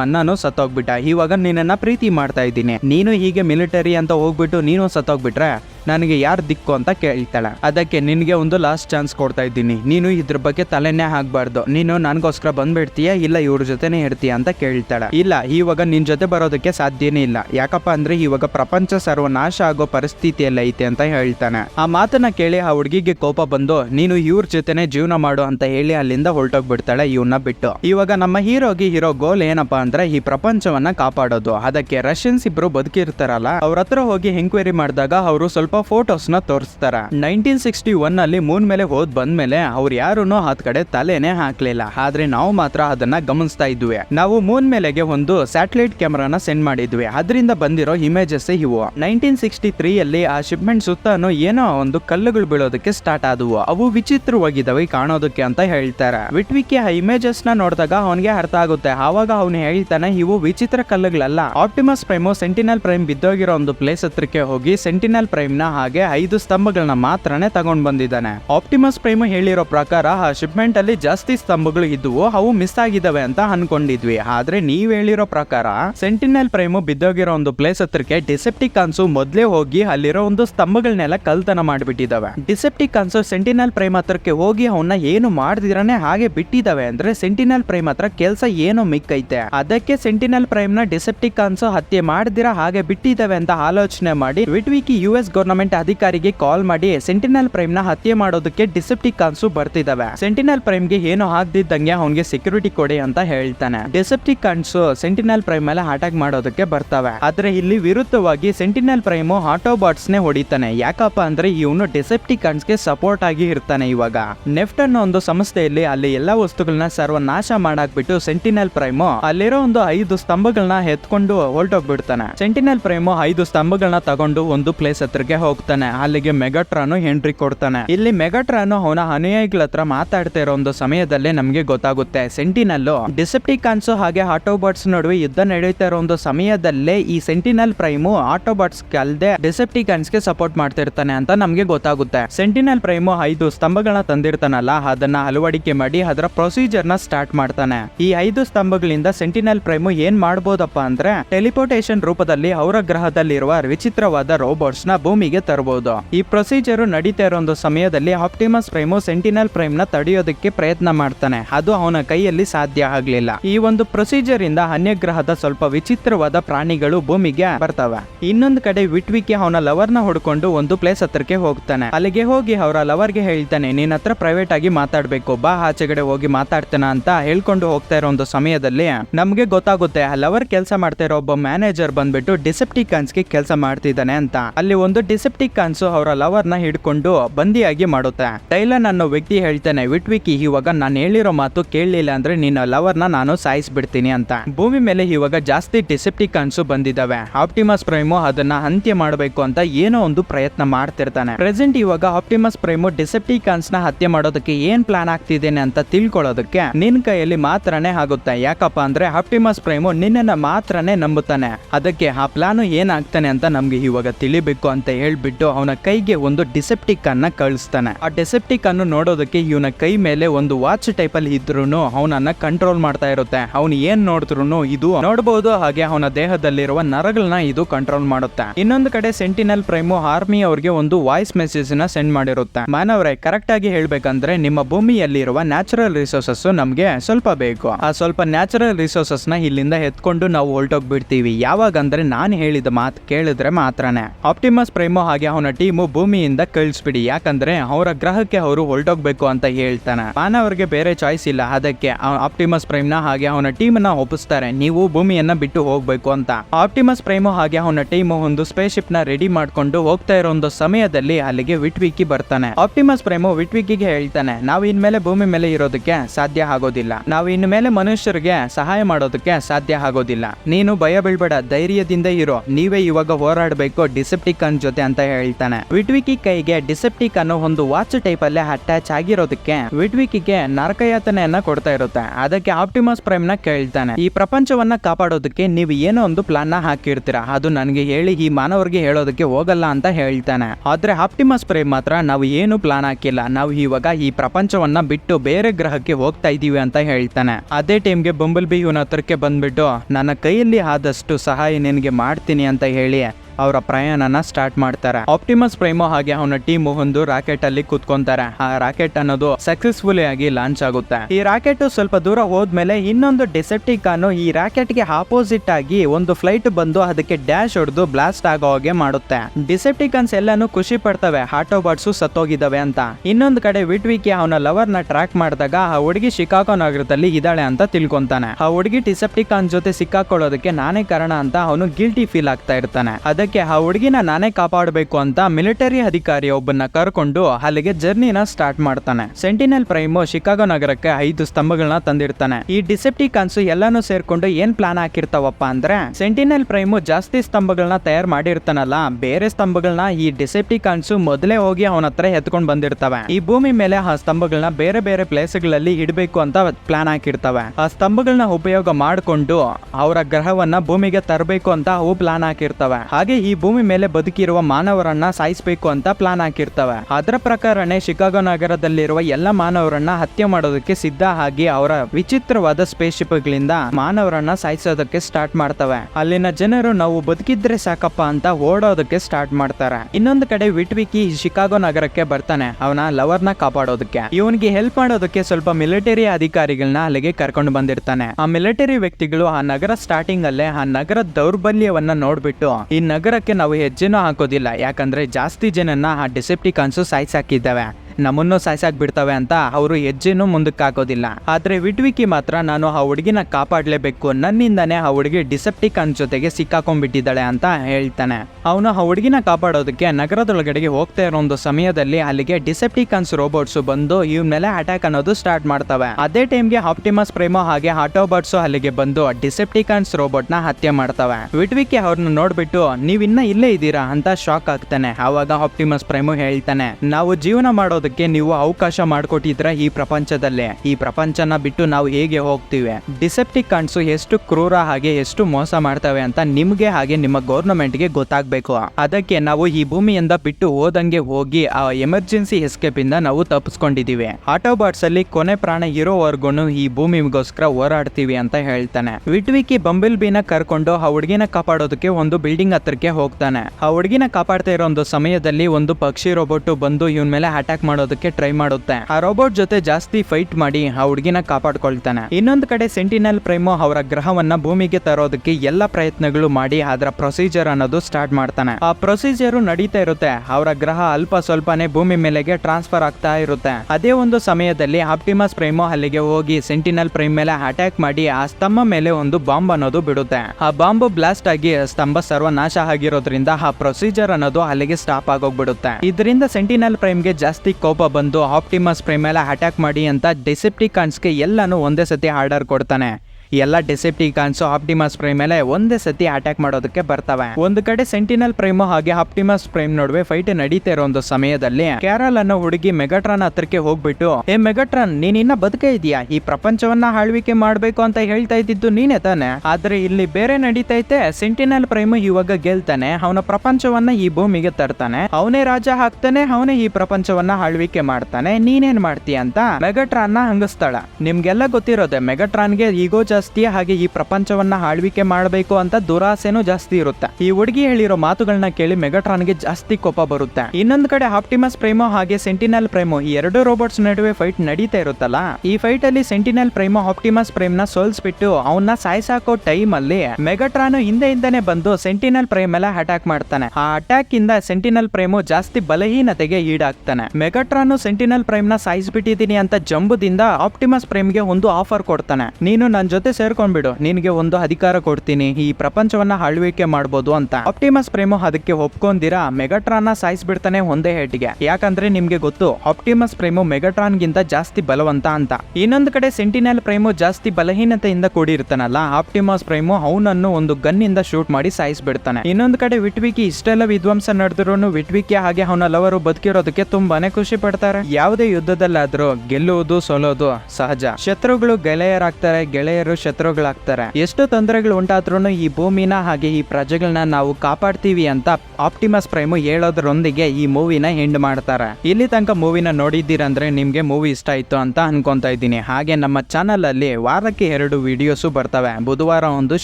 [SPEAKER 1] ಅಣ್ಣನೂ ಸತ್ತೋಗ್ಬಿಟ್ಟ. ಇವಾಗ ನಿನ್ನನ್ನ ಪ್ರೀತಿ ಮಾಡ್ತಾ ಇದ್ದೀನಿ. ನೀನು ಹೀಗೆ ಮಿಲಿಟರಿ ಅಂತ ಹೋಗ್ಬಿಟ್ಟು ನೀನು ಸತ್ತೋಗ್ಬಿಟ್ರೆ ನನಗೆ ಯಾರು ದಿಕ್ಕು ಅಂತ ಕೇಳ್ತಾಳೆ. ಅದಕ್ಕೆ ನಿನಗೆ ಒಂದು ಲಾಸ್ಟ್ ಚಾನ್ಸ್ ಕೊಡ್ತಾ ಇದ್ದೀನಿ. ನೀನು ಇದ್ರ ಬಗ್ಗೆ ತಲೆನೇ ಹಾಕ್ಬಾರ್ದು. ನೀನು ನನಗೋಸ್ಕರ ಬಂದ್ಬಿಡ್ತೀಯಾ? ಇಲ್ಲ, ಇವ್ರ ಜೊತೆನೇ ಇರ್ತೀಯ ಅಂತ ಕೇಳ್ತಾಳೆ. ಇಲ್ಲ, ಇವಾಗ ನಿನ್ ಜೊತೆ ಬರೋದಕ್ಕೆ ಸಾಧ್ಯನೇ ಇಲ್ಲ. ಯಾಕಪ್ಪ ಅಂದ್ರೆ ಇವಾಗ ಪ್ರಪಂಚ ಸರ್ವನಾಶ ಆಗೋ ಪರಿಸ್ಥಿತಿಯಲ್ಲಿ ಐತೆ ಅಂತ ಹೇಳ್ತಾನೆ. ಆ ಮಾತನ್ನ ಕೇಳಿ ಆ ಹುಡುಗಿಗೆ ಕೋಪ ಬಂದು, ನೀನು ಇವ್ರ ಜೊತೆನೆ ಜೀವನ ಮಾಡು ಅಂತ ಹೇಳಿ ಅಲ್ಲಿಂದ ಹೊರಟೋಗ್ಬಿಡ್ತಾಳೆ ಇವನ್ನ ಬಿಟ್ಟು. ಇವಾಗ ನಮ್ಮ ಹೀರೋಗೆ ಹೀರೋ ಗೋಲ್ ಏನಪ್ಪಾ ಅಂದ್ರೆ ಈ ಪ್ರಪಂಚವನ್ನ ಕಾಪಾಡೋದು. ಅದಕ್ಕೆ ರಷ್ಯನ್ಸ್ ಇಬ್ರು ಬದುಕಿರ್ತಾರಲ್ಲ, ಅವ್ರ ಹತ್ರ ಹೋಗಿ ಎಂಕ್ವೈರಿ ಮಾಡಿದಾಗ ಅವರು ಸ್ವಲ್ಪ ಫೋಟೋಸ್ನ ತೋರಿಸ್ತಾರ. ನೈನ್ಟೀನ್ ಸಿಕ್ಸ್ಟಿ ಒನ್ ಅಲ್ಲಿ ಮೂನ್ ಮೇಲೆ ಹೋದ್ ಬಂದ್ಮೇಲೆ ಅವ್ರು ಯಾರು ಹತ್ ಕಡೆ ತಲೆನೇ ಹಾಕ್ಲಿಲ್ಲ. ಆದ್ರೆ ನಾವು ಮಾತ್ರ ಅದನ್ನ ಗಮನಿಸ್ತಾ ಇದ್ವಿ ನಾವು ಮೂನ್ ಮೇಲೆಗೆ ಒಂದು ಸ್ಯಾಟಲೈಟ್ ಕ್ಯಾಮರಾನ ಸೆಂಡ್ ಮಾಡಿದ್ವಿ ಅದರಿಂದ ಬಂದಿರೋ ಇಮೇಜಸ್ ಇವು. ನೈನ್ಟೀನ್ ಸಿಕ್ಸ್ಟಿ ತ್ರೀ ಅಲ್ಲಿ ಆ ಶಿಪ್ಮೆಂಟ್ ಸುತ್ತಾನು ಏನೋ ಒಂದು ಕಲ್ಲುಗಳು ಬೀಳೋದಕ್ಕೆ ಸ್ಟಾರ್ಟ್ ಆದವು. ಅವು ವಿಚಿತ್ರವಾಗಿದ್ದಾವೆ ಕಾಣೋದಕ್ಕೆ ಅಂತ ಹೇಳ್ತಾರೆ. ವಿಟ್ವಿಕಿ ಆ ಇಮೇಜಸ್ನ ನೋಡಿದಾಗ ಅವನಿಗೆ ಅರ್ಥ ಆಗುತ್ತೆ. ಆವಾಗ ಅವನು ಹೇಳ್ತಾನೆ, ಇವು ವಿಚಿತ್ರ ಕಲ್ಲುಗಳಲ್ಲ. ಆಪ್ಟಿಮಸ್ ಪ್ರೈಮು ಸೆಂಟಿನಲ್ ಪ್ರೈಮ್ ಬಿದ್ದೋಗಿರೋ ಒಂದು ಪ್ಲೇಸ್ ಹತ್ರಕ್ಕೆ ಹೋಗಿ ಸೆಂಟಿನಲ್ ಪ್ರೈಮ್ ನ ಹಾಗೆ ಐದು ಸ್ತಂಭಗಳನ್ನ ಮಾತ್ರನೇ ತಗೊಂಡ್ ಬಂದಿದ್ದಾನೆ. ಆಪ್ಟಿಮಸ್ ಪ್ರೈಮ್ ಹೇಳಿರೋ ಪ್ರಕಾರ, ಆ ಶಿಪ್ಮೆಂಟ್ ಅಲ್ಲಿ ಜಾಸ್ತಿ ಸ್ತಂಭಗಳು ಇದ್ವು ಅವು ಮಿಸ್ ಆಗಿದಾವೆ ಅಂತ ಅನ್ಕೊಂಡಿದ್ವಿ. ಆದ್ರೆ ನೀವ್ ಹೇಳಿರೋ ಪ್ರಕಾರ ಸೆಂಟಿನಲ್ ಪ್ರೈಮ್ ಬಿದ್ದೋಗಿರೋ ಒಂದು ಪ್ಲೇಸ್ ಹತ್ರಕ್ಕೆ ಡಿಸೆಪ್ಟಿಕ್ ಕಾನ್ಸು ಮೊದ್ಲೇ ಹೋಗಿ ಅಲ್ಲಿರೋ ಒಂದು ಸ್ತಂಭಗಳನ್ನೆಲ್ಲ ಕಲ್ತನ ಮಾಡಿಬಿಟ್ಟಿದ್ದಾವೆ. ಡಿಸೆಪ್ಟಿಕ್ ಕಾನ್ಸು ಸೆಂಟಿನಲ್ ಪ್ರೈಮ್ ಹತ್ರಕ್ಕೆ ಹೋಗಿ ಅವನ್ನ ಏನು ಮಾಡ್ದಿರನೆ ಹಾಗೆ ಬಿಟ್ಟಿದಾವೆ ಅಂದ್ರೆ ಸೆಂಟಿನಲ್ ಪ್ರೈಮ್ ಹತ್ರ ಕೆಲಸ ಏನೋ ಮಿಕ್ಕೈತೆ. ಅದಕ್ಕೆ ಸೆಂಟಿನಲ್ ಪ್ರೈಮ್ನ ಡಿಸೆಪ್ಟಿಕ್ ಕಾನ್ಸು ಹತ್ಯೆ ಮಾಡ್ದಿರ ಹಾಗೆ ಬಿಟ್ಟಿದಾವೆ ಅಂತ ಆಲೋಚನೆ ಮಾಡಿ ವಿಟ್ವಿಕಿ ಯು ಎಸ್ ಅಧಿಕಾರಿಗೆ ಕಾಲ್ ಮಾಡಿ ಸೆಂಟಿನಲ್ ಪ್ರೈಮ್ನ ಹತ್ಯೆ ಮಾಡೋದಕ್ಕೆ ಡಿಸೆಪ್ಟಿಕಾನ್ಸು ಬರ್ತಿದಾವೆ. ಸೆಂಟಿನಲ್ ಪ್ರೈಮ್ಗೆ ಏನು ಆಗ್ದಿದ್ದಂಗೆ ಅವನಿಗೆ ಸೆಕ್ಯೂರಿಟಿ ಕೊಡಿ ಅಂತ ಹೇಳ್ತಾನೆ. ಡಿಸೆಪ್ಟಿಕ್ ಕಾನ್ಸು ಸೆಂಟಿನಲ್ ಪ್ರೈಮ್ ಮೇಲೆ ಅಟ್ಯಾಕ್ ಮಾಡೋದಕ್ಕೆ ಬರ್ತವೆ. ಆದ್ರೆ ಇಲ್ಲಿ ವಿರುದ್ಧವಾಗಿ ಸೆಂಟಿನಲ್ ಪ್ರೈಮು ಆಟೋಬಾಟ್ಸ್ ನೇ ಹೊಡಿತಾನೆ. ಯಾಕಪ್ಪ ಅಂದ್ರೆ ಇವನು ಡಿಸೆಪ್ಟಿಕಾನ್ಸ್ಗೆ ಸಪೋರ್ಟ್ ಆಗಿ ಇರ್ತಾನೆ ಇವಾಗ. ನೆಫ್ಟ್ ಅನ್ನೋ ಒಂದು ಸಂಸ್ಥೆಯಲ್ಲಿ ಅಲ್ಲಿ ಎಲ್ಲಾ ವಸ್ತುಗಳನ್ನ ಸರ್ವನಾಶ ಮಾಡಾಕ್ಬಿಟ್ಟು ಸೆಂಟಿನಲ್ ಪ್ರೈಮು ಅಲ್ಲಿರೋ ಒಂದು ಐದು ಸ್ತಂಭಗಳನ್ನ ಎತ್ಕೊಂಡು ಹೊರಟೋಗ್ಬಿಡ್ತಾನೆ. ಸೆಂಟಿನಲ್ ಪ್ರೈಮ್ ಐದು ಸ್ತಂಭಗಳನ್ನ ತಗೊಂಡು ಒಂದು ಪ್ಲೇಸ್ ಹತ್ರಕ್ಕೆ ಹೋಗ್ತಾನೆ. ಅಲ್ಲಿಗೆ ಮೆಗಾಟ್ರಾನು ಎಂಟ್ರಿ ಕೊಡ್ತಾನೆ. ಇಲ್ಲಿ ಮೆಗಾಟ್ರಾನು ಅವನ ಅನುಯಾಯಿಗಳ ಹತ್ರ ಮಾತಾಡ್ತಾ ಇರೋ ಒಂದು ಸಮಯದಲ್ಲೇ ನಮ್ಗೆ ಗೊತ್ತಾಗುತ್ತೆ. ಸೆಂಟಿನಲ್ಲು, ಡಿಸೆಪ್ಟಿಕಾನ್ಸ್ ಹಾಗೆ ಆಟೋಬಾಟ್ಸ್ ನಡುವೆ ಯುದ್ಧ ನಡೀತಾ ಇರೋ ಒಂದು ಸಮಯದಲ್ಲೇ ಈ ಸೆಂಟಿನಲ್ ಪ್ರೈಮು ಆಟೋಬಾಟ್ಸ್ ಅಲ್ಲದೆ ಡಿಸೆಪ್ಟಿಕಾನ್ಸ್ಗೆ ಸಪೋರ್ಟ್ ಮಾಡ್ತಿರ್ತಾನೆ ಅಂತ ನಮ್ಗೆ ಗೊತ್ತಾಗುತ್ತೆ. ಸೆಂಟಿನಲ್ ಪ್ರೈಮು ಐದು ಸ್ತಂಭಗಳನ್ನ ತಂದಿರ್ತಾನಲ್ಲ, ಅದನ್ನ ಅಳವಡಿಕೆ ಮಾಡಿ ಅದರ ಪ್ರೊಸೀಜರ್ನ ಸ್ಟಾರ್ಟ್ ಮಾಡ್ತಾನೆ. ಈ ಐದು ಸ್ತಂಭಗಳಿಂದ ಸೆಂಟಿನಲ್ ಪ್ರೈಮು ಏನ್ ಮಾಡ್ಬೋದಪ್ಪ ಅಂದ್ರೆ ಟೆಲಿಪೋರ್ಟೇಷನ್ ರೂಪದಲ್ಲಿ ಅವರ ಗ್ರಹದಲ್ಲಿರುವ ವಿಚಿತ್ರವಾದ ರೋಬೋಟ್ಸ್ನ ಭೂಮಿಗೆ ತರಬಹುದು. ಈ ಪ್ರೊಸೀಜರ್ ನಡೀತಾ ಇರೋ ಒಂದು ಸಮಯದಲ್ಲಿ ಆಪ್ಟಿಮಸ್ ಪ್ರೈಮು ಸೆಂಟಿನಲ್ ಪ್ರೈಮ್ನ ತಡೆಯೋದಕ್ಕೆ ಪ್ರಯತ್ನ ಮಾಡ್ತಾನೆ. ಅದು ಅವನ ಕೈಯಲ್ಲಿ ಸಾಧ್ಯ ಆಗ್ಲಿಲ್ಲ. ಈ ಒಂದು ಪ್ರೊಸೀಜರ್ ಇಂದ ಅನ್ಯ ಗ್ರಹದ ಸ್ವಲ್ಪ ವಿಚಿತ್ರವಾದ ಪ್ರಾಣಿಗಳು ಭೂಮಿಗೆ ಬರ್ತವೆ. ಇನ್ನೊಂದು ಕಡೆ ವಿಟ್ವಿಕೆ ಅವನ ಲವರ್ನ ಹುಡ್ಕೊಂಡು ಒಂದು ಪ್ಲೇಸ್ ಹತ್ರಕ್ಕೆ ಹೋಗ್ತಾನೆ. ಅಲ್ಲಿಗೆ ಹೋಗಿ ಅವರ ಲವರ್ಗೆ ಹೇಳ್ತಾನೆ ನಿನ್ನ ಹತ್ರ ಪ್ರೈವೇಟ್ ಆಗಿ ಮಾತಾಡ್ಬೇಕು. ಬಾ, ಆಚೆಗಡೆ ಹೋಗಿ ಮಾತಾಡ್ತಾನ ಅಂತ ಹೇಳ್ಕೊಂಡು ಹೋಗ್ತಾ ಇರೋ ಒಂದು ಸಮಯದಲ್ಲಿ ನಮ್ಗೆ ಗೊತ್ತಾಗುತ್ತೆ ಆ ಲವರ್ ಕೆಲಸ ಮಾಡ್ತಾ ಇರೋ ಒಬ್ಬ ಮ್ಯಾನೇಜರ್ ಬಂದ್ಬಿಟ್ಟು ಡಿಸೆಪ್ಟಿಕಾನ್ಸ್ಗೆ ಕೆಲಸ ಮಾಡ್ತಿದ್ದಾನೆ ಅಂತ. ಅಲ್ಲಿ ಒಂದು ಡಿಸೆಪ್ಟಿಕಾನ್ಸ್ ಅವರ ಲವರ್ನ ಹಿಡ್ಕೊಂಡು ಬಂದಿಯಾಗಿ ಮಾಡುತ್ತೆ. ಟೈಲನ್ ಅನ್ನೋ ವ್ಯಕ್ತಿ ಹೇಳ್ತಾನೆ, ವಿಟ್ವಿಕಿ, ಇವಾಗ ನಾನು ಹೇಳಿರೋ ಮಾತು ಕೇಳಲಿಲ್ಲ ಅಂದ್ರೆ ನಿನ್ನ ಲವರ್ನ ನಾನು ಸಾಯಿಸ್ಬಿಡ್ತೀನಿ ಅಂತ. ಭೂಮಿ ಮೇಲೆ ಇವಾಗ ಜಾಸ್ತಿ ಡಿಸೆಪ್ಟಿಕ್ ಅನ್ಸು ಬಂದಿದ್ದಾವೆ ಆಪ್ಟಿಮಸ್ ಪ್ರೈಮು ಅದನ್ನ ಅಂತ್ಯ ಮಾಡಬೇಕು ಅಂತ ಏನೋ ಒಂದು ಪ್ರಯತ್ನ ಮಾಡ್ತಿರ್ತಾನೆ. ಪ್ರೆಸೆಂಟ್ ಇವಾಗ ಆಪ್ಟಿಮಸ್ ಪ್ರೈಮು ಡಿಸೆಪ್ಟಿಕಾನ್ಸ್ನ ಹತ್ಯೆ ಮಾಡೋದಕ್ಕೆ ಏನ್ ಪ್ಲಾನ್ ಆಗ್ತಿದ್ದೇನೆ ಅಂತ ತಿಳ್ಕೊಳ್ಳೋದಕ್ಕೆ ನಿನ್ ಕೈಯಲ್ಲಿ ಮಾತ್ರನೇ ಆಗುತ್ತೆ. ಯಾಕಪ್ಪ ಅಂದ್ರೆ ಆಪ್ಟಿಮಸ್ ಪ್ರೈಮು ನಿನ್ನನ್ನ ಮಾತ್ರನೇ ನಂಬುತ್ತಾನೆ. ಅದಕ್ಕೆ ಆ ಪ್ಲಾನು ಏನಾಗ್ತಾನೆ ಅಂತ ನಮ್ಗೆ ಇವಾಗ ತಿಳಿಬೇಕು ಅಂತ ಹೇಳ್ಬಿಟ್ಟು ಅವನ ಕೈಗೆ ಒಂದು ಡಿಸೆಪ್ಟಿಕ್ ಅನ್ನ ಕಳಿಸ್ತಾನೆ. ಆ ಡಿಸೆಪ್ಟಿಕ್ ಅನ್ನು ನೋಡೋದಕ್ಕೆ ಇವನ ಕೈ ಮೇಲೆ ಒಂದು ವಾಚ್ ಟೈಪ್ ಅಲ್ಲಿ ಇದ್ರು ಅವನನ್ನ ಕಂಟ್ರೋಲ್ ಮಾಡ್ತಾ ಇರುತ್ತೆ. ಅವನು ಏನ್ ನೋಡಿದ್ರು ಇದು ನೋಡಬಹುದು ಹಾಗೆ ಅವನ ದೇಹದಲ್ಲಿರುವ ನರಗಳನ್ನ ಇದು ಕಂಟ್ರೋಲ್ ಮಾಡುತ್ತೆ. ಇನ್ನೊಂದು ಕಡೆ ಸೆಂಟಿನಲ್ ಪ್ರೈಮು ಆರ್ಮಿ ಅವ್ರಿಗೆ ಒಂದು ವಾಯ್ಸ್ ಮೆಸೇಜ್ನ ಸೆಂಡ್ ಮಾಡಿರುತ್ತೆ. ಮಾನವರೇ ಕರೆಕ್ಟ್ ಆಗಿ ಹೇಳ್ಬೇಕಂದ್ರೆ ನಿಮ್ಮ ಭೂಮಿಯಲ್ಲಿರುವ ನ್ಯಾಚುರಲ್ ರಿಸೋರ್ಸಸ್ ನಮ್ಗೆ ಸ್ವಲ್ಪ ಬೇಕು. ಆ ಸ್ವಲ್ಪ ನ್ಯಾಚುರಲ್ ರಿಸೋರ್ಸಸ್ನ ಇಲ್ಲಿಂದ ಎತ್ಕೊಂಡು ನಾವು ಹೊರಟೋಗ್ಬಿಡ್ತೀವಿ. ಯಾವಾಗ ಅಂದ್ರೆ ನಾನು ಹೇಳಿದ ಮಾತು ಕೇಳಿದ್ರೆ ಮಾತ್ರನೇ. ಆಪ್ಟಿಮಸ್ ಪ್ರೈಮು ಪ್ರೈಮೋ ಹಾಗೆ ಅವನ ಟೀಮು ಭೂಮಿಯಿಂದ ಕಳಿಸ್ಬಿಡಿ. ಯಾಕಂದ್ರೆ ಅವರ ಗ್ರಹಕ್ಕೆ ಅವರು ಹೊರಟೋಗ್ಬೇಕು ಅಂತ ಹೇಳ್ತಾನೆ. ಮಾನವರಿಗೆ ಬೇರೆ ಚಾಯ್ಸ್ ಇಲ್ಲ. ಅದಕ್ಕೆ ಆಪ್ಟಿಮಸ್ ಪ್ರೈಮ್ನ ಹಾಗೆ ಅವನ ಟೀಮ್ನ ಒಪ್ಪಿಸ್ತಾರೆ. ನೀವು ಭೂಮಿಯನ್ನ ಬಿಟ್ಟು ಹೋಗ್ಬೇಕು ಅಂತ. ಆಪ್ಟಿಮಸ್ ಪ್ರೈಮೋ ಹಾಗೆ ಅವನ ಟೀಮ್ ಒಂದು ಸ್ಪೇಸ್ ಶಿಪ್ನ ರೆಡಿ ಮಾಡ್ಕೊಂಡು ಹೋಗ್ತಾ ಇರೋ ಸಮಯದಲ್ಲಿ ಅಲ್ಲಿಗೆ ವಿಟ್ವಿಕಿ ಬರ್ತಾನೆ. ಆಪ್ಟಿಮಸ್ ಪ್ರೈಮೋ ವಿಟ್ವಿಕಿಗೆ ಹೇಳ್ತಾನೆ, ನಾವು ಇನ್ಮೇಲೆ ಭೂಮಿ ಮೇಲೆ ಇರೋದಕ್ಕೆ ಸಾಧ್ಯ ಆಗೋದಿಲ್ಲ. ನಾವು ಇನ್ಮೇಲೆ ಮನುಷ್ಯರಿಗೆ ಸಹಾಯ ಮಾಡೋದಕ್ಕೆ ಸಾಧ್ಯ ಆಗೋದಿಲ್ಲ. ನೀನು ಭಯ ಬೀಳ್ಬೇಡ. ಧೈರ್ಯದಿಂದ ಇರೋ. ನೀವೇ ಇವಾಗ ಹೋರಾಡಬೇಕು. ಡಿಸೆಪ್ಟಿಕನ್ ಜೊತೆ ಅಂತ ಹೇಳ್ತಾನೆ. ವಿಟ್ವಿಕಿ ಕೈಗೆ ಡಿಸೆಪ್ಟಿಕ್ ಅನ್ನೋ ಒಂದು ವಾಚ್ ಟೈಪ್ ಅಲ್ಲಿ ಅಟ್ಯಾಚ್ ಆಗಿರೋದಕ್ಕೆ ವಿಟ್ವಿಕಿಗೆ ನರಕಯಾತನೆಯನ್ನ ಕೊಡ್ತಾ ಇರುತ್ತೆ. ಅದಕ್ಕೆ ಆಪ್ಟಿಮಸ್ ಪ್ರೈಮ್ನ ಕೇಳ್ತಾನೆ. ಈ ಪ್ರಪಂಚವನ್ನ ಕಾಪಾಡೋದಕ್ಕೆ ನೀವು ಏನೋ ಒಂದು ಪ್ಲಾನ್ನ ಹಾಕಿರ್ತೀರಾ. ಅದು ನನಗೆ ಹೇಳಿ ಈ ಮಾನವರಿಗೆ ಹೇಳೋದಕ್ಕೆ ಹೋಗಲ್ಲ ಅಂತ ಹೇಳ್ತಾನೆ. ಆದ್ರೆ ಆಪ್ಟಿಮಸ್ ಪ್ರೈಮ್ ಮಾತ್ರ ನಾವು ಏನು ಪ್ಲಾನ್ ಹಾಕಿಲ್ಲ. ನಾವು ಇವಾಗ ಈ ಪ್ರಪಂಚವನ್ನ ಬಿಟ್ಟು ಬೇರೆ ಗ್ರಹಕ್ಕೆ ಹೋಗ್ತಾ ಇದೀವಿ ಅಂತ ಹೇಳ್ತಾನೆ. ಅದೇ ಟೈಮ್ಗೆ ಬಂಬಲ್ ಬಿ ಇವನ ಹತ್ರಕ್ಕೆ ಬಂದ್ಬಿಟ್ಟು, ನನ್ನ ಕೈಯಲ್ಲಿ ಆದಷ್ಟು ಸಹಾಯ ನಿನಗೆ ಮಾಡ್ತೀನಿ ಅಂತ ಹೇಳಿ ಅವರ ಪ್ರಯಾಣನ ಸ್ಟಾರ್ಟ್ ಮಾಡ್ತಾರೆ. ಆಪ್ಟಿಮಸ್ ಪ್ರೈಮೋ ಹಾಗೆ ಅವನ ಟೀಮ್ ಒಂದು ರಾಕೆಟ್ ಅಲ್ಲಿ ಕುತ್ಕೊಂತಾರೆ. ಆ ರಾಕೆಟ್ ಅನ್ನೋದು ಸಕ್ಸಸ್ಫುಲಿ ಆಗಿ ಲಾಂಚ್ ಆಗುತ್ತೆ. ಈ ರಾಕೆಟ್ ಸ್ವಲ್ಪ ದೂರ ಹೋದ್ಮೇಲೆ ಇನ್ನೊಂದು ಡಿಸೆಪ್ಟಿಕಾನು ಈ ರಾಕೆಟ್ಗೆ ಆಪೋಸಿಟ್ ಆಗಿ ಒಂದು ಫ್ಲೈಟ್ ಬಂದು ಅದಕ್ಕೆ ಡ್ಯಾಶ್ ಹೊಡೆದು ಬ್ಲಾಸ್ಟ್ ಆಗೋ ಹಾಗೆ ಮಾಡುತ್ತೆ. ಡಿಸೆಪ್ಟಿಕನ್ಸ್ ಎಲ್ಲಾನು ಖುಷಿ ಪಡ್ತವೆ. ಆಟೋಬಾಟ್ಸ್ ಸತ್ತೋಗಿದಾವೆ ಅಂತ. ಇನ್ನೊಂದು ಕಡೆ ವಿಟ್ವಿಕಿ ಅವನ ಲವರ್ನ ಟ್ರ್ಯಾಕ್ ಮಾಡಿದಾಗ ಆ ಹುಡುಗಿ ಶಿಕಾಗೋ ನಗರದಲ್ಲಿ ಇದ್ದಾಳೆ ಅಂತ ತಿಳ್ಕೊಂತಾನೆ. ಆ ಹುಡುಗಿ ಡಿಸೆಪ್ಟಿಕಾನ್ ಜೊತೆ ಸಿಕ್ಕಾಕೊಳ್ಳೋದಕ್ಕೆ ನಾನೇ ಕಾರಣ ಅಂತ ಅವನು ಗಿಲ್ಟಿ ಫೀಲ್ ಆಗ್ತಾ ಇರ್ತಾನೆ. ಅದಕ್ಕೆ ಆ ಹುಡುಗಿನ ನಾನೇ ಕಾಪಾಡಬೇಕು ಅಂತ ಮಿಲಿಟರಿ ಅಧಿಕಾರಿ ಒಬ್ಬನ ಕರ್ಕೊಂಡು ಅಲ್ಲಿಗೆ ಜರ್ನಿನ ಸ್ಟಾರ್ಟ್ ಮಾಡ್ತಾನೆ. ಸೆಂಟಿನಲ್ ಪ್ರೈಮು ಶಿಕಾಗೋ ನಗರಕ್ಕೆ ಐದು ಸ್ತಂಭಗಳನ್ನ ತಂದಿರ್ತಾನೆ ಈ ಡಿಸೆಪ್ಟಿಕಾನ್ಸ್ ಎಲ್ಲಾನು ಸೇರ್ಕೊಂಡು ಏನ್ ಪ್ಲಾನ್ ಹಾಕಿರ್ತಾವಪ್ಪ ಅಂದ್ರೆ, ಸೆಂಟಿನಲ್ ಪ್ರೈಮು ಜಾಸ್ತಿ ಸ್ತಂಭಗಳನ್ನ ತಯಾರು ಮಾಡಿರ್ತಾನಲ್ಲ, ಬೇರೆ ಸ್ತಂಭಗಳನ್ನ ಈ ಡಿಸೆಪ್ಟಿಕಾನ್ಸ್ ಮೊದಲೇ ಹೋಗಿ ಅವನ ಹತ್ರ ಎತ್ಕೊಂಡ್ ಬಂದಿರ್ತವೆ ಈ ಭೂಮಿ ಮೇಲೆ ಆ ಸ್ತಂಭಗಳನ್ನ ಬೇರೆ ಬೇರೆ ಪ್ಲೇಸ್ಗಳಲ್ಲಿ ಇಡಬೇಕು ಅಂತ ಪ್ಲಾನ್ ಹಾಕಿರ್ತವೆ. ಆ ಸ್ತಂಭಗಳನ್ನ ಉಪಯೋಗ ಮಾಡಿಕೊಂಡು ಅವರ ಗ್ರಹವನ್ನ ಭೂಮಿಗೆ ತರಬೇಕು ಅಂತ ಅವು ಪ್ಲಾನ್ ಹಾಕಿರ್ತವೆ. ಹಾಗೆ ಈ ಭೂಮಿ ಮೇಲೆ ಬದುಕಿರುವ ಮಾನವರನ್ನ ಸಾಯಿಸಬೇಕು ಅಂತ ಪ್ಲಾನ್ ಹಾಕಿರ್ತವೆ. ಅದರ ಪ್ರಕಾರನೇ ಶಿಕಾಗೋ ನಗರದಲ್ಲಿರುವ ಎಲ್ಲ ಮಾನವರನ್ನ ಹತ್ಯೆ ಮಾಡೋದಕ್ಕೆ ಸಿದ್ಧ ಆಗಿ ಅವರ ವಿಚಿತ್ರವಾದ ಸ್ಪೇಸ್ ಶಿಪ್ಗಳಿಂದ ಮಾನವರನ್ನ ಸಾಯಿಸೋದಕ್ಕೆ ಸ್ಟಾರ್ಟ್ ಮಾಡ್ತವೆ. ಅಲ್ಲಿನ ಜನರು ನಾವು ಬದುಕಿದ್ರೆ ಸಾಕಪ್ಪ ಅಂತ ಓಡೋದಕ್ಕೆ ಸ್ಟಾರ್ಟ್ ಮಾಡ್ತಾರೆ. ಇನ್ನೊಂದು ಕಡೆ ವಿಟ್ವಿಕಿ ಶಿಕಾಗೋ ನಗರಕ್ಕೆ ಬರ್ತಾನೆ. ಅವನ ಲವರ್ನ ಕಾಪಾಡೋದಕ್ಕೆ. ಇವನಿಗೆ ಹೆಲ್ಪ್ ಮಾಡೋದಕ್ಕೆ ಸ್ವಲ್ಪ ಮಿಲಿಟರಿ ಅಧಿಕಾರಿಗಳನ್ನ ಅಲ್ಲಿಗೆ ಕರ್ಕೊಂಡು ಬಂದಿರ್ತಾನೆ. ಆ ಮಿಲಿಟರಿ ವ್ಯಕ್ತಿಗಳು ಆ ನಗರ ಸ್ಟಾರ್ಟಿಂಗ್ ಅಲ್ಲೇ ಆ ನಗರ ದೌರ್ಬಲ್ಯವನ್ನ ನೋಡ್ಬಿಟ್ಟು ಈ ನಗರಕ್ಕೆ ನಾವು ಹೆಜ್ಜೆನೂ ಹಾಕೋದಿಲ್ಲ. ಯಾಕಂದರೆ ಜಾಸ್ತಿ ಜನನ ಆ ಡಿಸೆಪ್ಟಿಕಾನ್ಸು ಸಾಯಿಸಾಕಿದ್ದಾವೆ. ನಮ್ಮನ್ನು ಸಾಯ್ಸಾಕ್ ಬಿಡ್ತವೆ ಅಂತ ಅವರು ಹೆಜ್ಜೆನೂ ಮುಂದಕ್ಕೆ ಹಾಕೋದಿಲ್ಲ. ಆದ್ರೆ ವಿಟ್ವಿಕಿ ಮಾತ್ರ ನಾನು ಆ ಹುಡುಗಿನ ಕಾಪಾಡಲೇಬೇಕು ನನ್ನಿಂದಾನೇ ಆ ಹುಡುಗಿ ಡಿಸೆಪ್ಟಿಕಾನ್ ಜೊತೆಗೆ ಸಿಕ್ಕಾಕೊಂಡ್ಬಿಟ್ಟಿದ್ದಾಳೆ ಅಂತ ಹೇಳ್ತಾನೆ. ಅವನು ಆ ಹುಡುಗಿನ ಕಾಪಾಡೋದಕ್ಕೆ ನಗರದೊಳಗಡೆಗೆ ಹೋಗ್ತಾ ಇರೋ ಒಂದು ಸಮಯದಲ್ಲಿ ಅಲ್ಲಿಗೆ ಡಿಸೆಪ್ಟಿಕನ್ಸ್ ರೋಬೋಟ್ಸ್ ಬಂದು ಇವ್ ಮೇಲೆ ಅಟ್ಯಾಕ್ ಅನ್ನೋದು ಸ್ಟಾರ್ಟ್ ಮಾಡ್ತವೆ. ಅದೇ ಟೈಮ್ಗೆ ಆಪ್ಟಿಮಸ್ ಪ್ರೇಮೋ ಹಾಗೆ ಆಟೋಬಾಟ್ಸ್ ಅಲ್ಲಿಗೆ ಬಂದು ಡಿಸೆಪ್ಟಿಕನ್ಸ್ ರೋಬೋಟ್ನ ಹತ್ಯೆ ಮಾಡ್ತವೆ. ವಿಟ್ವಿಕಿ ಅವ್ರನ್ನ ನೋಡ್ಬಿಟ್ಟು, ನೀವಿನ್ನ ಇಲ್ಲೇ ಇದ್ದೀರಾ? ಅಂತ ಶಾಕ್ ಆಗ್ತಾನೆ. ಆವಾಗ ಆಪ್ಟಿಮಸ್ ಪ್ರೇಮೋ ಹೇಳ್ತಾನೆ, ನಾವು ಜೀವನ ಮಾಡೋದಕ್ಕೆ ನೀವು ಅವಕಾಶ ಮಾಡಿಕೊಟ್ಟಿದ್ರ ಈ ಪ್ರಪಂಚದಲ್ಲೇ. ಈ ಪ್ರಪಂಚನ ಬಿಟ್ಟು ನಾವು ಹೇಗೆ ಹೋಗ್ತೀವಿ? ಡಿಸೆಪ್ಟಿಕಾನ್ಸ್ ಎಷ್ಟು ಕ್ರೂರ ಹಾಗೆ ಎಷ್ಟು ಮೋಸ ಮಾಡ್ತವೆ ಅಂತ ನಿಮ್ಗೆ ಹಾಗೆ ನಿಮ್ಮ ಗೌರ್ನಮೆಂಟ್ಗೆ ಗೊತ್ತಾಗ್ಬೇಕು. ಅದಕ್ಕೆ ನಾವು ಈ ಭೂಮಿಯಿಂದ ಬಿಟ್ಟು ಹೋದಂಗೆ ಹೋಗಿ ಆ ಎಮರ್ಜೆನ್ಸಿ ಎಸ್ಕೇಪ್ ಇಂದ ನಾವು ತಪ್ಪಿಸ್ಕೊಂಡಿದೀವಿ. ಆಟೋಬಾಟ್ಸ್ ಅಲ್ಲಿ ಕೊನೆ ಪ್ರಾಣ ಇರೋವರೆಗೂ ಈ ಭೂಮಿಗೋಸ್ಕರ ಹೋರಾಡ್ತೀವಿ ಅಂತ ಹೇಳ್ತಾನೆ. ವಿಟ್ವಿಕಿ ಬಂಬಿಲ್ ಬಿನ ಕರ್ಕೊಂಡು ಆ ಹುಡುಗಿನ ಕಾಪಾಡೋದಕ್ಕೆ ಒಂದು ಬಿಲ್ಡಿಂಗ್ ಹತ್ರಕ್ಕೆ ಹೋಗ್ತಾನೆ. ಆ ಹುಡುಗಿನ ಕಾಪಾಡ್ತಾ ಇರೋ ಒಂದು ಸಮಯದಲ್ಲಿ ಒಂದು ಪಕ್ಷಿ ರೋಬೋಟ್ ಬಂದು ಇವನ್ ಮೇಲೆ ಅಟ್ಯಾಕ್ ಮಾಡೋದಕ್ಕೆ ಟ್ರೈ ಮಾಡುತ್ತೆ. ಆ ರೋಬೋಟ್ ಜೊತೆ ಜಾಸ್ತಿ ಫೈಟ್ ಮಾಡಿ ಆ ಹುಡುಗಿನ ಕಾಪಾಡ್ಕೊಳ್ತಾನೆ. ಇನ್ನೊಂದು ಕಡೆ ಸೆಂಟಿನಲ್ ಪ್ರೈಮೋ ಅವರ ಗ್ರಹವನ್ನ ಭೂಮಿಗೆ ತರೋದಕ್ಕೆ ಎಲ್ಲ ಪ್ರಯತ್ನಗಳು ಮಾಡಿ ಅದರ ಪ್ರೊಸೀಜರ್ ಅನ್ನೋದು ಸ್ಟಾರ್ಟ್ ಮಾಡ್ತಾನೆ. ಆ ಪ್ರೊಸೀಜರ್ ನಡೀತಾ ಇರುತ್ತೆ. ಅವರ ಗ್ರಹ ಅಲ್ಪ ಸ್ವಲ್ಪನೇ ಭೂಮಿ ಮೇಲೆಗೆ ಟ್ರಾನ್ಸ್ಫರ್ ಆಗ್ತಾ ಇರುತ್ತೆ. ಅದೇ ಒಂದು ಸಮಯದಲ್ಲಿ ಆಪ್ಟಿಮಸ್ ಪ್ರೈಮೋ ಅಲ್ಲಿಗೆ ಹೋಗಿ ಸೆಂಟಿನಲ್ ಪ್ರೈಮ್ ಮೇಲೆ ಅಟ್ಯಾಕ್ ಮಾಡಿ ಆ ಸ್ತಂಭ ಮೇಲೆ ಒಂದು ಬಾಂಬ್ ಅನ್ನೋದು ಬಿಡುತ್ತೆ. ಆ ಬಾಂಬ್ ಬ್ಲಾಸ್ಟ್ ಆಗಿ ಸ್ತಂಭ ಸರ್ವನಾಶ ಆಗಿರೋದ್ರಿಂದ ಆ ಪ್ರೊಸೀಜರ್ ಅನ್ನೋದು ಅಲ್ಲಿಗೆ ಸ್ಟಾಪ್ ಆಗೋಗ್ಬಿಡುತ್ತೆ. ಇದರಿಂದ ಸೆಂಟಿನಲ್ ಪ್ರೈಮ್ಗೆ ಜಾಸ್ತಿ ಕೋಪ ಬಂದು ಆಪ್ಟಿಮಸ್ ಪ್ರೈಮ್ ಮೇಲೆ ಅಟ್ಯಾಕ್ ಮಾಡಿ ಅಂತ ಡಿಸಿಪ್ಟಿಕಾನ್ಸ್ಗೆ ಎಲ್ಲನೂ ಒಂದೇ ಸತಿ ಆರ್ಡರ್ ಕೊಡ್ತಾನೆ. ಎಲ್ಲ ಡಿಸೆಪ್ಟಿಕಾನ್ಸ್ ಆಪ್ಟಿಮಸ್ ಪ್ರೈಮ್ ಮೇಲೆ ಒಂದೇ ಸತಿ ಅಟ್ಯಾಕ್ ಮಾಡೋದಕ್ಕೆ ಬರ್ತವೆ. ಒಂದು ಕಡೆ ಸೆಂಟಿನಲ್ ಪ್ರೈಮ್ ಹಾಗೆ ಆಪ್ಟಿಮಸ್ ಪ್ರೈಮ್ ನಡುವೆ ಫೈಟ್ ನಡೀತಾ ಇರೋ ಒಂದು ಸಮಯದಲ್ಲಿ ಕ್ಯಾರಲ್ ಅನ್ನೋ ಹುಡುಗಿ ಮೆಗಟ್ರಾನ್ ಹತ್ರಕ್ಕೆ ಹೋಗ್ಬಿಟ್ಟು, ಏ ಮೆಗಾಟ್ರಾನ್ ನೀನ್ ಇನ್ನ ಬದುಕೇ ಇದೆಯಾ? ಈ ಪ್ರಪಂಚವನ್ನ ಆಳ್ವಿಕೆ ಮಾಡ್ಬೇಕು ಅಂತ ಹೇಳ್ತಾ ಇದ್ದಿದ್ದು ನೀನೇ ತಾನೆ? ಆದ್ರೆ ಇಲ್ಲಿ ಬೇರೆ ನಡೀತೈತೆ ಸೆಂಟಿನಲ್ ಪ್ರೈಮ್ ಇವಾಗ ಗೆಲ್ತಾನೆ. ಅವನ ಪ್ರಪಂಚವನ್ನ ಈ ಭೂಮಿಗೆ ತರ್ತಾನೆ. ಅವನೇ ರಾಜ ಹಾಕ್ತಾನೆ ಅವನೇ ಈ ಪ್ರಪಂಚವನ್ನ ಆಳ್ವಿಕೆ ಮಾಡ್ತಾನೆ. ನೀನೇನ್ ಮಾಡ್ತೀಯ ಅಂತ ಮೆಗಟ್ರಾನ್ನ ಹಂಗಸ್ತಾಳ. ನಿಮ್ಗೆಲ್ಲ ಗೊತ್ತಿರೋದೆ ಮೆಗಾಟ್ರಾನ್ಗೆ ಈಗೋ ಜಾಸ್ತಿ ಹಾಗೆ ಈ ಪ್ರಪಂಚವನ್ನ ಆಳ್ವಿಕೆ ಮಾಡಬೇಕು ಅಂತ ದುರಾಸೆನೂ ಜಾಸ್ತಿ ಇರುತ್ತೆ. ಈ ಹುಡುಗಿ ಹೇಳಿರೋ ಮಾತುಗಳನ್ನ ಕೇಳಿ ಮೆಗಾಟ್ರಾನ್ಗೆ ಜಾಸ್ತಿ ಕೋಪ ಬರುತ್ತೆ. ಇನ್ನೊಂದ್ ಕಡೆ ಆಪ್ಟಿಮಸ್ ಪ್ರೇಮೋ ಹಾಗೆ ಸೆಂಟಿನಲ್ ಪ್ರೇಮೋ ಈ ಎರಡು ರೋಬೋಟ್ಸ್ ನಡುವೆ ಫೈಟ್ ನಡೀತಾ ಇರುತ್ತಲ್ಲ? ಈ ಫೈಟ್ ಅಲ್ಲಿ ಸೆಂಟಿನಲ್ ಪ್ರೇಮೋ ಆಪ್ಟಿಮಸ್ ಪ್ರೇಮ್ನ ನ ಸೋಲ್ಸ್ಬಿಟ್ಟು ಅವನ್ನ ಸಾಯ್ಸಾಕೋ ಟೈಮ್ ಅಲ್ಲಿ ಮೆಗಾಟ್ರಾನ್ ಹಿಂದೆ ಹಿಂದೆನೆ ಬಂದು ಸೆಂಟಿನಲ್ ಪ್ರೇಮ್ ಮೇಲೆ ಅಟ್ಯಾಕ್ ಮಾಡ್ತಾನೆ. ಆ ಅಟ್ಯಾಕ್ ಇಂದ ಸೆಂಟಿನಲ್ ಪ್ರೇಮೋ ಜಾಸ್ತಿ ಬಲಹೀನತೆಗೆ ಈಡಾಗ್ತಾನೆ. ಮೆಗಾಟ್ರಾನು ಸೆಂಟಿನಲ್ ಪ್ರೇಮ್ನ ನ ಸಾಯಿಸ್ಬಿಟ್ಟಿದೀನಿ ಅಂತ ಜಂಬುದಿಂದ ಆಪ್ಟಿಮಸ್ ಪ್ರೇಮ್ಗೆ ಒಂದು ಆಫರ್ ಕೊಡ್ತಾನೆ. ನೀನು ನನ್ನ ಜೊತೆ ಸೇರ್ಕೊಂಡ್ಬಿಡು ನಿನಗೆ ಒಂದು ಅಧಿಕಾರ ಕೊಡ್ತೀನಿ. ಈ ಪ್ರಪಂಚವನ್ನ ಆಳ್ವಿಕೆ ಮಾಡ್ಬೋದು ಅಂತ. ಆಪ್ಟಿಮಸ್ ಪ್ರೇಮು ಅದಕ್ಕೆ ಒಪ್ಕೊಂಡಿರಾ? ಮೆಗಾಟ್ರಾನ್ನ ಸಾಯಿಸ್ಬಿಡ್ತಾನೆ ಒಂದೇ ಹೆಡ್ಗೆ ಯಾಕಂದ್ರೆ ನಿಮ್ಗೆ ಗೊತ್ತು ಆಪ್ಟಿಮಸ್ ಪ್ರೇಮು ಮೆಗಾಟ್ರಾನ್ ಗಿಂತ ಜಾಸ್ತಿ ಬಲವಂತ ಅಂತ. ಇನ್ನೊಂದು ಕಡೆ ಸೆಂಟಿನಲ್ ಪ್ರೇಮು ಜಾಸ್ತಿ ಬಲಹೀನತೆಯಿಂದ ಕೂಡಿರ್ತಾನಲ್ಲ ಆಪ್ಟಿಮಸ್ ಪ್ರೇಮು ಅವನನ್ನು ಒಂದು ಗನ್ ಇಂದ ಶೂಟ್ ಮಾಡಿ ಸಾಯಿಸ್ಬಿಡ್ತಾನೆ. ಇನ್ನೊಂದು ಕಡೆ ವಿಟ್ವಿಕಿ ಇಷ್ಟೆಲ್ಲ ವಿಧ್ವಂಸ ನಡೆದ್ರು ವಿಟ್ವಿಕಿ ಹಾಗೆ ಅವನ ಲವರು ಬದುಕಿರೋದಕ್ಕೆ ತುಂಬಾನೇ ಖುಷಿ ಪಡ್ತಾರೆ. ಯಾವುದೇ ಯುದ್ಧದಲ್ಲಾದ್ರೂ ಗೆಲ್ಲುವುದು ಸೋಲೋದು ಸಹಜ. ಶತ್ರುಗಳು ಗೆಳೆಯರಾಗ್ತಾರೆ, ಗೆಳೆಯರು ಶತ್ರುಗಳಾಗ್ತಾರೆ. ಎಷ್ಟು ತೊಂದರೆಗಳು ಉಂಟಾದ್ರೂ ಈ ಭೂಮಿನ ಹಾಗೆ ಈ ಪ್ರಜೆಗಳನ್ನ ನಾವು ಕಾಪಾಡ್ತೀವಿ ಅಂತ ಆಪ್ಟಿಮಸ್ ಪ್ರೈಮು ಹೇಳೋದ್ರೊಂದಿಗೆ ಈ ಮೂವಿನ ಎಂಡ್ ಮಾಡ್ತಾರೆ. ಇಲ್ಲಿ ತನಕ ಮೂವಿನ ನೋಡಿದ್ದೀರಂದ್ರೆ ನಿಮ್ಗೆ ಮೂವಿ ಇಷ್ಟ ಆಯ್ತು ಅಂತ ಅನ್ಕೊಂತಾ ಇದ್ದೀನಿ. ಹಾಗೆ ನಮ್ಮ ಚಾನಲ್ ಅಲ್ಲಿ ವಾರಕ್ಕೆ ಎರಡು ವಿಡಿಯೋಸು ಬರ್ತವೆ. ಬುಧವಾರ ಒಂದು,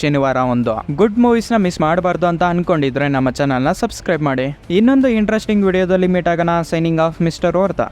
[SPEAKER 1] ಶನಿವಾರ ಒಂದು. ಗುಡ್ ಮೂವೀಸ್ನ ಮಿಸ್ ಮಾಡಬಾರ್ದು ಅಂತ ಅನ್ಕೊಂಡಿದ್ರೆ ನಮ್ಮ ಚಾನಲ್ನ ಸಬ್ಸ್ಕ್ರೈಬ್ ಮಾಡಿ. ಇನ್ನೊಂದು ಇಂಟ್ರೆಸ್ಟಿಂಗ್ ವಿಡಿಯೋದಲ್ಲಿ ಮೀಟ್ ಆಗೋಣ. Signing off mister ಓರ್ತಾ